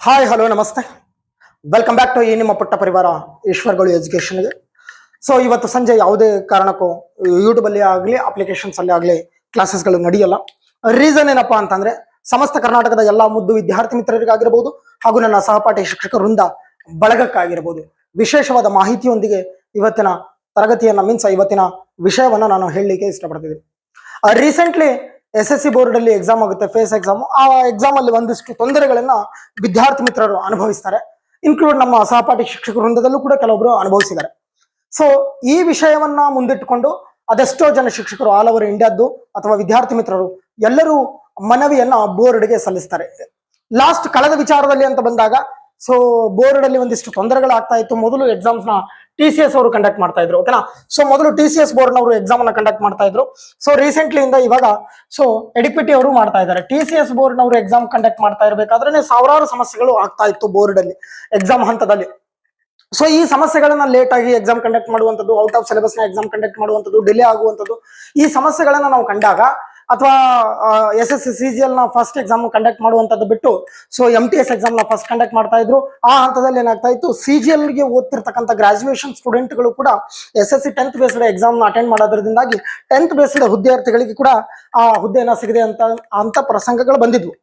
Hi hello ನಮಸ್ತೆ. Welcome back to ಈ ನಿಮ್ಮ ಪುಟ್ಟ ಪರಿವಾರ ಈಶ್ವರ್ಗಳು ಎಜುಕೇಷನ್ಗೆ ಸೊ ಇವತ್ತು ಸಂಜೆ ಯಾವುದೇ ಕಾರಣಕ್ಕೂ ಯೂಟ್ಯೂಬಲ್ಲಿ ಆಗಲಿ ಅಪ್ಲಿಕೇಶನ್ಸ್ ಅಲ್ಲಿ ಆಗಲಿ ಕ್ಲಾಸಸ್ಗಳು ನಡೆಯಲ್ಲ. ರೀಸನ್ ಏನಪ್ಪಾ ಅಂತಂದ್ರೆ, ಸಮಸ್ತ ಕರ್ನಾಟಕದ ಎಲ್ಲಾ ಮುದ್ದು ವಿದ್ಯಾರ್ಥಿ ಮಿತ್ರರಿಗಾಗಿರಬಹುದು ಹಾಗೂ ನನ್ನ ಸಹಪಾಠಿ ಶಿಕ್ಷಕ ವೃಂದ ಬಳಗಕ್ಕಾಗಿರ್ಬೋದು. ವಿಶೇಷವಾದ ಮಾಹಿತಿಯೊಂದಿಗೆ ಇವತ್ತಿನ ತರಗತಿಯನ್ನ ಮೀನ್ಸ್ ಇವತ್ತಿನ ವಿಷಯವನ್ನ ನಾನು ಹೇಳಲಿಕ್ಕೆ ಇಷ್ಟಪಡ್ತಿದ್ದೀನಿ. Recently S S C board ಅಲ್ಲಿ ಎಕ್ಸಾಮ್ ಆಗುತ್ತೆ ಫೇಸ್ ಎಕ್ಸಾಮ್ ಆ ಎಕ್ಸಾಮ್ ಅಲ್ಲಿ ಒಂದಿಷ್ಟು ತೊಂದರೆಗಳನ್ನ ವಿದ್ಯಾರ್ಥಿ ಮಿತ್ರರು ಅನುಭವಿಸ್ತಾರೆ. ಇನ್ಕ್ಲೂಡ್ ನಮ್ಮ ಸಹಪಾಠಿ ಶಿಕ್ಷಕ ವೃಂದದಲ್ಲೂ ಕೂಡ ಕೆಲವೊಬ್ರು ಅನುಭವಿಸಿದ್ದಾರೆ. ಸೊ ಈ ವಿಷಯವನ್ನ ಮುಂದಿಟ್ಟುಕೊಂಡು ಅದೆಷ್ಟೋ ಜನ ಶಿಕ್ಷಕರು ಆಲ್ ಓವರ್ ಇಂಡಿಯಾದ್ದು ಅಥವಾ ವಿದ್ಯಾರ್ಥಿ ಮಿತ್ರರು ಎಲ್ಲರೂ ಮನವಿಯನ್ನ ಬೋರ್ಡ್ಗೆ ಸಲ್ಲಿಸ್ತಾರೆ. ಲಾಸ್ಟ್ ಕಳೆದ ವಿಚಾರದಲ್ಲಿ ಅಂತ ಬಂದಾಗ ಸೊ ಬೋರ್ಡ್ ಅಲ್ಲಿ ಒಂದಿಷ್ಟು ತೊಂದರೆಗಳು ಆಗ್ತಾ ಇತ್ತು. ಮೊದಲು ಎಕ್ಸಾಮ್ಸ್ನ ಟಿ ಸಿ ಎಸ್ ಅವರು ಕಂಡಕ್ಟ್ ಮಾಡ್ತಾ ಇದ್ರು ಓಕೆನಾ ಸೊ ಮೊದಲು ಟಿ ಸಿ ಎಸ್ ಬೋರ್ಡ್ ನವರು ಎಕ್ಸಾಮ್ನ ಕಂಡಕ್ಟ್ ಮಾಡ್ತಾ ಇದ್ರು. ಸೊ ರೀಸೆಂಟ್ಲಿ ಇಂದ ಇವಾಗ ಸೊ ಎಡಿಪಿಟಿ ಅವರು ಮಾಡ್ತಾ ಇದ್ದಾರೆ. ಟಿ ಸಿ ಎಸ್ ಬೋರ್ಡ್ ನವರು ಎಕ್ಸಾಮ್ ಕಂಡಕ್ಟ್ ಮಾಡ್ತಾ ಇರಬೇಕಾದ್ರೆ ಸಾವಿರಾರು ಸಮಸ್ಯೆಗಳು ಆಗ್ತಾ ಇತ್ತು ಬೋರ್ಡ್ ಅಲ್ಲಿ ಎಕ್ಸಾಮ್ ಹಂತದಲ್ಲಿ. ಸೊ ಈ ಸಮಸ್ಯೆಗಳನ್ನ ಲೇಟ್ ಆಗಿ ಎಕ್ಸಾಮ್ ಕಂಡಕ್ಟ್ ಮಾಡುವಂಥದ್ದು ಔಟ್ ಆಫ್ ಸಿಲೆಬಸ್ನ ಎಕ್ಸಾಮ್ ಕಂಡಕ್ಟ್ ಮಾಡುವಂಥದ್ದು ಡಿಲೇ ಆಗುವಂಥದ್ದು, ಈ ಸಮಸ್ಯೆಗಳನ್ನ ನಾವು ಕಂಡಾಗ ಅಥವಾ ಎಸ್ ಎಸ್ ಸಿ ಜಿ ಎಲ್ನ ಫಸ್ಟ್ ಎಕ್ಸಾಮ್ ಕಂಡಕ್ಟ್ ಮಾಡುವಂತದ್ದು ಬಿಟ್ಟು ಸೊ ಎಂ ಟಿ ಎಸ್ ಎಕ್ಸಾಮ್ನ ಫಸ್ಟ್ ಕಂಡಕ್ಟ್ ಮಾಡ್ತಾ ಇದ್ರು. ಆ ಹಂತದಲ್ಲಿ ಏನಾಗ್ತಾ ಇತ್ತು ಸಿ ಜಿ ಎಲ್ಗೆ ಓದ್ತಿರ್ತಕ್ಕಂಥ ಗ್ರಾಜುಯೇಷನ್ ಸ್ಟೂಡೆಂಟ್ಗಳು ಕೂಡ S S C tenth based ಎಕ್ಸಾಮ್ನ attend ಮಾಡೋದ್ರಿಂದಾಗಿ ಟೆಂತ್ ಬೇಸ್ಡ್ ವಿದ್ಯಾರ್ಥಿಗಳಿಗೆ ಕೂಡ ಆ ಹುದ್ದೆಯನ್ನ ಸಿಗದೆ ಅಂತ ಅಂತ ಪ್ರಸಂಗಗಳು ಬಂದಿದ್ವು.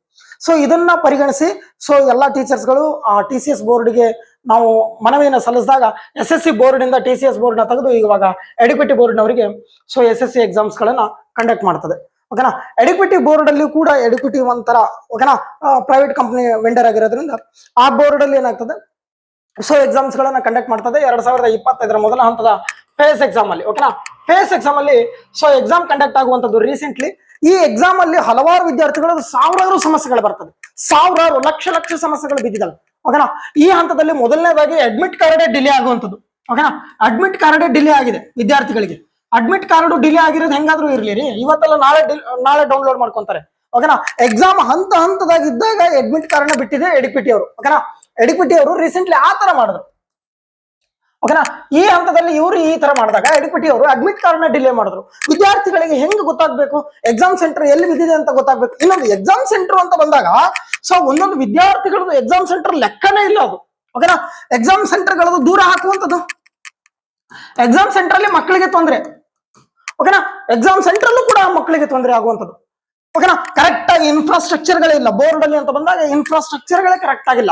ಸೊ ಇದನ್ನ ಪರಿಗಣಿಸಿ ಸೊ ಎಲ್ಲಾ ಟೀಚರ್ಸ್ಗಳು ಆ ಟಿ ಸಿ ಎಸ್ ಬೋರ್ಡ್ಗೆ ನಾವು ಮನವಿಯನ್ನು ಸಲ್ಲಿಸಿದಾಗ ಎಸ್ ಎಸ್ ಸಿ ಬೋರ್ಡ್ ಇಂದ ಟಿ ಸಿ ಎಸ್ ಬೋರ್ಡ್ನ ತೆಗೆದು ಇವಾಗ ಎಡಿಕ್ವಿಟಿ ಬೋರ್ಡ್ನವರಿಗೆ so S S C exams ಗಳನ್ನ ಕಂಡಕ್ಟ್ ಮಾಡ್ತದೆ. ಓಕೆನಾ? ಎಡಿಕ್ವಿಟಿ ಬೋರ್ಡ್ ಅಲ್ಲಿ ಕೂಡ ಎಡಿಕ್ವಿಟಿ ಒಂಥರ, ಓಕೆನಾ? ಪ್ರೈವೇಟ್ ಕಂಪನಿ ವೆಂಡರ್ ಆಗಿರೋದ್ರಿಂದ ಆ ಬೋರ್ಡ್ ಅಲ್ಲಿ ಏನಾಗ್ತದೆ? ಸೊ ಎಕ್ಸಾಮ್ಸ್ ಗಳನ್ನ ಕಂಡಕ್ಟ್ ಮಾಡ್ತದೆ. ಎರಡ್ ಸಾವಿರದ ಇಪ್ಪತ್ತೈದರ ಮೊದಲ ಹಂತದ ಫೇಸ್ ಎಕ್ಸಾಮ್ ಅಲ್ಲಿ, ಓಕೆನಾ? ಫೇಸ್ ಎಕ್ಸಾಮ್ ಅಲ್ಲಿ ಸೊ ಎಕ್ಸಾಮ್ ಕಂಡಕ್ಟ್ ಆಗುವಂತದ್ದು ರೀಸೆಂಟ್ಲಿ ಈ ಎಕ್ಸಾಮ್ ಅಲ್ಲಿ ಹಲವಾರು ವಿದ್ಯಾರ್ಥಿಗಳು ಸಾವಿರಾರು ಸಮಸ್ಯೆಗಳು ಬರ್ತದೆ. ಸಾವಿರಾರು, ಲಕ್ಷ ಲಕ್ಷ ಸಮಸ್ಯೆಗಳು ಬಿದ್ದಿದ್ದಾವೆ, ಓಕೆನಾ? ಈ ಹಂತದಲ್ಲಿ ಮೊದಲನೇದಾಗಿ ಅಡ್ಮಿಟ್ ಕಾರ್ಡೇ ಡಿಲೇ ಆಗುವಂಥದ್ದು, ಓಕೆನಾ? ಅಡ್ಮಿಟ್ ಕಾರ್ಡೇ ಡಿಲೇ ಆಗಿದೆ ವಿದ್ಯಾರ್ಥಿಗಳಿಗೆ. ಅಡ್ಮಿಟ್ ಕಾರ್ಡ್ ಡಿಲೇ ಆಗಿರೋದು ಹೆಂಗಾದ್ರೂ ಇರ್ಲಿ ರೀ. ಇವತ್ತೆಲ್ಲ ನಾಳೆ ನಾಳೆ ಡೌನ್ಲೋಡ್ ಮಾಡ್ಕೊಂತಾರೆ. ಓಕೆನಾ ಎಕ್ಸಾಮ್ ಹಂತ ಹಂತದಾಗಿದ್ದಾಗ ಅಡ್ಮಿಟ್ ಕಾರ್ಡ್ ಬಿಟ್ಟಿದೆ ಎಡಿಪಿಟಿ ಅವರು. ಓಕೆನಾ ಎಡಿಕ್ವಿಟಿ ಅವರು ರೀಸೆಂಟ್ಲಿ ಆ ತರ ಮಾಡಿದ್ರು. ಓಕೆನಾ ಈ ಹಂತದಲ್ಲಿ ಇವರು ಈ ತರ ಮಾಡಿದಾಗ ಎಡಿಪಿಟಿ ಅವರು ಅಡ್ಮಿಟ್ ಕಾರ್ಡ್ ಡಿಲೇ ಮಾಡಿದ್ರು. ವಿದ್ಯಾರ್ಥಿಗಳಿಗೆ ಹೆಂಗ್ ಗೊತ್ತಾಗ್ಬೇಕು? ಎಕ್ಸಾಮ್ ಸೆಂಟರ್ ಎಲ್ಲಿ ಬಿದ್ದಿದೆ ಅಂತ ಗೊತ್ತಾಗ್ಬೇಕು? ಇನ್ನೊಂದು ಎಕ್ಸಾಮ್ ಸೆಂಟರ್ ಅಂತ ಬಂದಾಗ ಸೊ ಒಂದೊಂದು ವಿದ್ಯಾರ್ಥಿಗಳದ್ದು ಎಕ್ಸಾಮ್ ಸೆಂಟರ್ ಲೆಕ್ಕನೇ ಇಲ್ಲ ಅದು. ಓಕೆನಾ ಎಕ್ಸಾಮ್ ಸೆಂಟರ್ಗಳದ್ದು ದೂರ ಹಾಕುವಂಥದ್ದು ಎಕ್ಸಾಮ್ ಸೆಂಟರ್ ಅಲ್ಲಿ ಮಕ್ಕಳಿಗೆ ತೊಂದರೆ. ಓಕೆನಾ ಎಕ್ಸಾಮ್ ಸೆಂಟರ್ ಅಲ್ಲೂ ಕೂಡ ಮಕ್ಕಳಿಗೆ ತೊಂದರೆ ಆಗುವಂಥದ್ದು. ಓಕೆನಾ ಕರೆಕ್ಟ್ ಆಗಿ ಇನ್ಫ್ರಾಸ್ಟ್ರಕ್ಚರ್ ಗಳೇ ಇಲ್ಲ. ಬೋರ್ಡ್ ಅಲ್ಲಿ ಅಂತ ಬಂದಾಗ ಇನ್ಫ್ರಾಸ್ಟ್ರಕ್ಚರ್ ಗಳೇ ಕರೆಕ್ಟ್ ಆಗಿಲ್ಲ.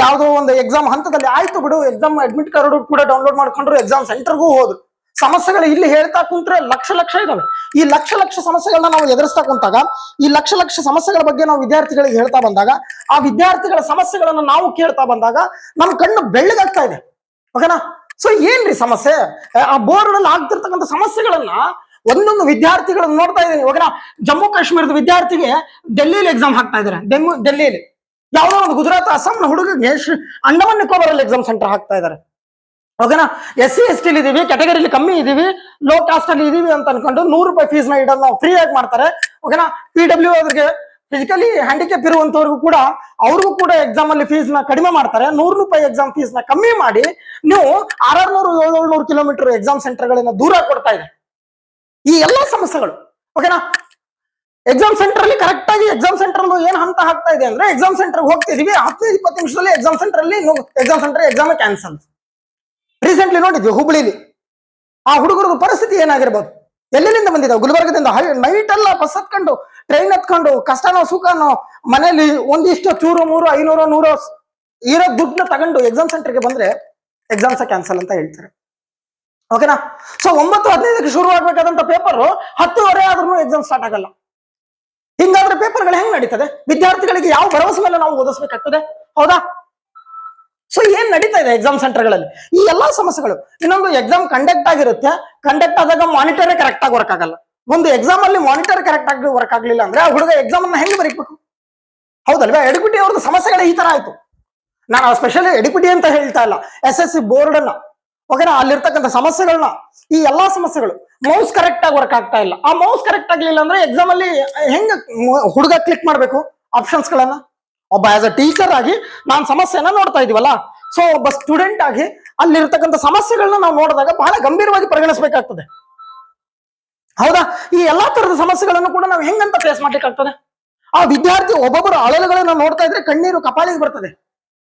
ಯಾವುದೋ ಒಂದು ಎಕ್ಸಾಮ್ ಹಂತದಲ್ಲಿ ಆಯ್ತು ಬಿಡು. ಎಕ್ಸಾಮ್ ಅಡ್ಮಿಟ್ ಕಾರ್ಡ್ ಕೂಡ ಡೌನ್ಲೋಡ್ ಮಾಡ್ಕೊಂಡ್ರು ಎಕ್ಸಾಮ್ ಸೆಂಟರ್ಗೂ ಹೋದ್ರು. ಸಮಸ್ಯೆಗಳು ಇಲ್ಲಿ ಹೇಳ್ತಾ ಕುಂತ್ರೆ ಲಕ್ಷ ಲಕ್ಷ ಇದಾವೆ. ಈ ಲಕ್ಷ ಲಕ್ಷ ಸಮಸ್ಯೆಗಳನ್ನ ನಾವು ಎದುರಿಸ್ತಾ ಕುಂತಾಗ, ಈ ಲಕ್ಷ ಲಕ್ಷ ಸಮಸ್ಯೆಗಳ ಬಗ್ಗೆ ನಾವು ವಿದ್ಯಾರ್ಥಿಗಳಿಗೆ ಹೇಳ್ತಾ ಬಂದಾಗ, ಆ ವಿದ್ಯಾರ್ಥಿಗಳ ಸಮಸ್ಯೆಗಳನ್ನ ನಾವು ಕೇಳ್ತಾ ಬಂದಾಗ ನಮ್ಮ ಕಣ್ಣು ಬೆಳ್ಳಗಾಗ್ತಾ ಇದೆ. ಓಕೆನಾ ಸೊ ಏನ್ರಿ ಸಮಸ್ಯೆ? ಆ ಬೋರ್ಡ್ ಅಲ್ಲಿ ಆಗ್ತಿರ್ತಕ್ಕಂಥ ಸಮಸ್ಯೆಗಳನ್ನ ಒಂದೊಂದು ವಿದ್ಯಾರ್ಥಿಗಳನ್ನ ನೋಡ್ತಾ ಇದ್ದೀನಿ. ಓಕೆನಾ ಜಮ್ಮು ಕಾಶ್ಮೀರದ ವಿದ್ಯಾರ್ಥಿಗೆ ಡೆಲ್ಲಿಲಿ ಎಕ್ಸಾಮ್ ಹಾಕ್ತಾ ಇದಾರೆ ಡೆಮ್ಮು ಡೆಲ್ಲಿಲಿ. ಯಾವುದೋ ಒಂದು ಗುಜರಾತ್, ಅಸ್ಸಾಂನ ಹುಡುಗ ಶ್ರೀ- ಅಂಡಮಾನ್ ನಿಕೋಬಾರಲ್ಲಿ ಎಕ್ಸಾಮ್ ಸೆಂಟರ್ ಹಾಕ್ತಾ ಇದಾರೆ ಓಕೆನಾ ಎಸ್ ಸಿ, ಎಸ್ ಟಿಲಿ ಇದೀವಿ ಕ್ಯಾಟಗರಿಲಿ ಕಮ್ಮಿ ಇದೀವಿ ಲೋ ಕಾಸ್ಟ್ ಅಲ್ಲಿ ಇದೀವಿ ಅಂತ ಅನ್ಕೊಂಡು ನೂರು ರೂಪಾಯಿ ಫೀಸ್ನ ಇಡೋದು ನಾವು ಫ್ರೀ ಆಗಿ ಮಾಡ್ತಾರೆ. ಓಕೆನಾ ಪಿ ಡಬ್ಲ್ಯೂ ಅವ್ರಿಗೆ ಫಿಸಿಕಲಿ ಹ್ಯಾಂಡಿಕ್ಯಾಪ್ ಇರುವಂತವ್ರಿಗೂ ಕೂಡ ಅವ್ರಿಗೂ ಕೂಡ ಎಕ್ಸಾಮ್ ಅಲ್ಲಿ ಫೀಸ್ನ ಕಡಿಮೆ ಮಾಡ್ತಾರೆ. ನೂರು ರೂಪಾಯಿ ಎಕ್ಸಾಮ್ ಫೀಸ್ನ ಕಮ್ಮಿ ಮಾಡಿ ನೀವು ಆರಾರ್ನೂರು, ಏಳ್ನೂರು ಕಿಲೋಮೀಟರ್ ಎಕ್ಸಾಮ್ ಸೆಂಟರ್ ಗಳನ್ನ ದೂರ ಕೊಡ್ತಾ ಇದೆ. ಈ ಎಲ್ಲಾ ಸಮಸ್ಯೆಗಳು ಓಕೆನಾ ಎಕ್ಸಾಮ್ ಸೆಂಟರ್ ಅಲ್ಲಿ ಕರೆಕ್ಟ್ ಆಗಿ ಎಕ್ಸಾಮ್ ಸೆಂಟರ್ ಏನ್ ಹಂತ ಹಾಕ್ತಾ ಇದೆ ಅಂದ್ರೆ ಎಕ್ಸಾಮ್ ಸೆಂಟರ್ ಹೋಗ್ತಿದೀವಿ. ಹತ್ತು, ಇಪ್ಪತ್ತು ನಿಮಿಷದಲ್ಲಿ ಎಕ್ಸಾಮ್ ಸೆಂಟರ್ ಅಲ್ಲಿ exam centre exam cancel recently ನೋಡಿದ್ವಿ ಹುಬ್ಳಿಲಿ. ಆ ಹುಡುಗರದ ಪರಿಸ್ಥಿತಿ ಏನಾಗಿರ್ಬೋದು? ಎಲ್ಲಿಂದ ಬಂದಿದ್ದಾವೆ? ಗುಲ್ಬರ್ಗದಿಂದ. ನೈಟ್ ಎಲ್ಲ ಬಸ್ ಹತ್ಕೊಂಡು ಟ್ರೈನ್ ಹತ್ಕೊಂಡು ಕಷ್ಟನೋ, ಸುಖನೋ, ಮನೇಲಿ ಒಂದಿಷ್ಟು ಚೂರು, ಮೂರು, ಐನೂರು, ನೂರು ಇರೋ ದುಡ್ಡನ್ನ ತಗೊಂಡು ಎಕ್ಸಾಮ್ ಸೆಂಟರ್ಗೆ ಬಂದ್ರೆ ಎಕ್ಸಾಮ್ಸ ಕ್ಯಾನ್ಸಲ್ ಅಂತ ಹೇಳ್ತಾರೆ. ಓಕೆನಾ ಸೊ ಒಂಬತ್ತು, ಹದಿನೈದಕ್ಕೆ ಶುರು ಆಗ್ಬೇಕಾದಂತ ಪೇಪರ್ ಹತ್ತುವರೆ ಆದ್ರೂ ಎಕ್ಸಾಮ್ ಸ್ಟಾರ್ಟ್ ಆಗಲ್ಲ. ಹಿಂಗಾದ್ರೆ ಪೇಪರ್ಗಳು ಹೆಂಗ್ ನಡೀತದೆ? ವಿದ್ಯಾರ್ಥಿಗಳಿಗೆ ಯಾವ ಭರವಸೆ ಮೇಲೆ ನಾವು ಓದಿಸ್ಬೇಕಾಗ್ತದೆ? ಹೌದಾ? ಸೊ ಏನ್ ನಡೀತಾ ಇದೆ ಎಕ್ಸಾಮ್ ಸೆಂಟರ್ಗಳಲ್ಲಿ ಈ ಎಲ್ಲಾ ಸಮಸ್ಯೆಗಳು. ಇನ್ನೊಂದು ಎಕ್ಸಾಮ್ ಕಂಡಕ್ಟ್ ಆಗಿರುತ್ತೆ. ಕಂಡಕ್ಟ್ ಆದಾಗ ಮಾನಿಟರೇ ಕರೆಕ್ಟ್ ಆಗಿ ವರ್ಕ್ ಆಗಲ್ಲ. ಒಂದು ಎಕ್ಸಾಮ್ ಅಲ್ಲಿ ಮಾನಿಟರ್ ಕರೆಕ್ಟ್ ಆಗಿ ವರ್ಕ್ ಆಗ್ಲಿಲ್ಲ ಅಂದ್ರೆ ಆ ಹುಡುಗ ಎಕ್ಸಾಮ್ ಅನ್ನ ಹೆಂಗ್ ಬರೀಬೇಕು? ಹೌದಲ್ವಾ? ಎಡಿಕ್ವಿಟಿ ಅವ್ರದ್ದು ಸಮಸ್ಯೆಗಳು ಈ ತರ ಆಯ್ತು. ನಾನು ಸ್ಪೆಷಲಿ ಎಡಿಕ್ವಿಟಿ ಅಂತ ಹೇಳ್ತಾ ಇಲ್ಲ. ಎಸ್ ಎಸ್ ಸಿ ಬೋರ್ಡ್ ಅನ್ನ. ಓಕೆನಾ ಅಲ್ಲಿರ್ತಕ್ಕಂಥ ಸಮಸ್ಯೆಗಳನ್ನ ಈ ಎಲ್ಲಾ ಸಮಸ್ಯೆಗಳು. ಮೌಸ್ ಕರೆಕ್ಟ್ ಆಗಿ ವರ್ಕ್ ಆಗ್ತಾ ಇಲ್ಲ. ಆ ಮೌಸ್ ಕರೆಕ್ಟ್ ಆಗ್ಲಿಲ್ಲ ಅಂದ್ರೆ ಎಕ್ಸಾಮ್ ಅಲ್ಲಿ ಹೆಂಗ ಹುಡುಗ ಕ್ಲಿಕ್ ಮಾಡ್ಬೇಕು? ಆಪ್ಷನ್ಸ್ ಗಳನ್ನ ಒಬ್ಬ ಆಸ್ ಅ ಟೀಚರ್ ಆಗಿ ನಾನು ಸಮಸ್ಯೆನ ನೋಡ್ತಾ ಇದೀವಲ್ಲ? ಸೊ ಒಬ್ಬ ಸ್ಟೂಡೆಂಟ್ ಆಗಿ ಅಲ್ಲಿರ್ತಕ್ಕಂಥ ಸಮಸ್ಯೆಗಳನ್ನ ನಾವು ನೋಡಿದಾಗ ಬಹಳ ಗಂಭೀರವಾಗಿ ಪರಿಗಣಿಸಬೇಕಾಗ್ತದೆ. ಹೌದಾ? ಈ ಎಲ್ಲಾ ತರದ ಸಮಸ್ಯೆಗಳನ್ನು ಕೂಡ ನಾವು ಹೆಂಗಂತ ಫೇಸ್ ಮಾಡ್ಲಿಕ್ಕೆ ಆಗ್ತದೆ ಆ ವಿದ್ಯಾರ್ಥಿ ಒಬ್ಬೊಬ್ಬರು ಅಳಲುಗಳನ್ನ ನೋಡ್ತಾ ಇದ್ರೆ ಕಣ್ಣೀರು ಕಪಾಳಿಗೆ ಬರ್ತದೆ.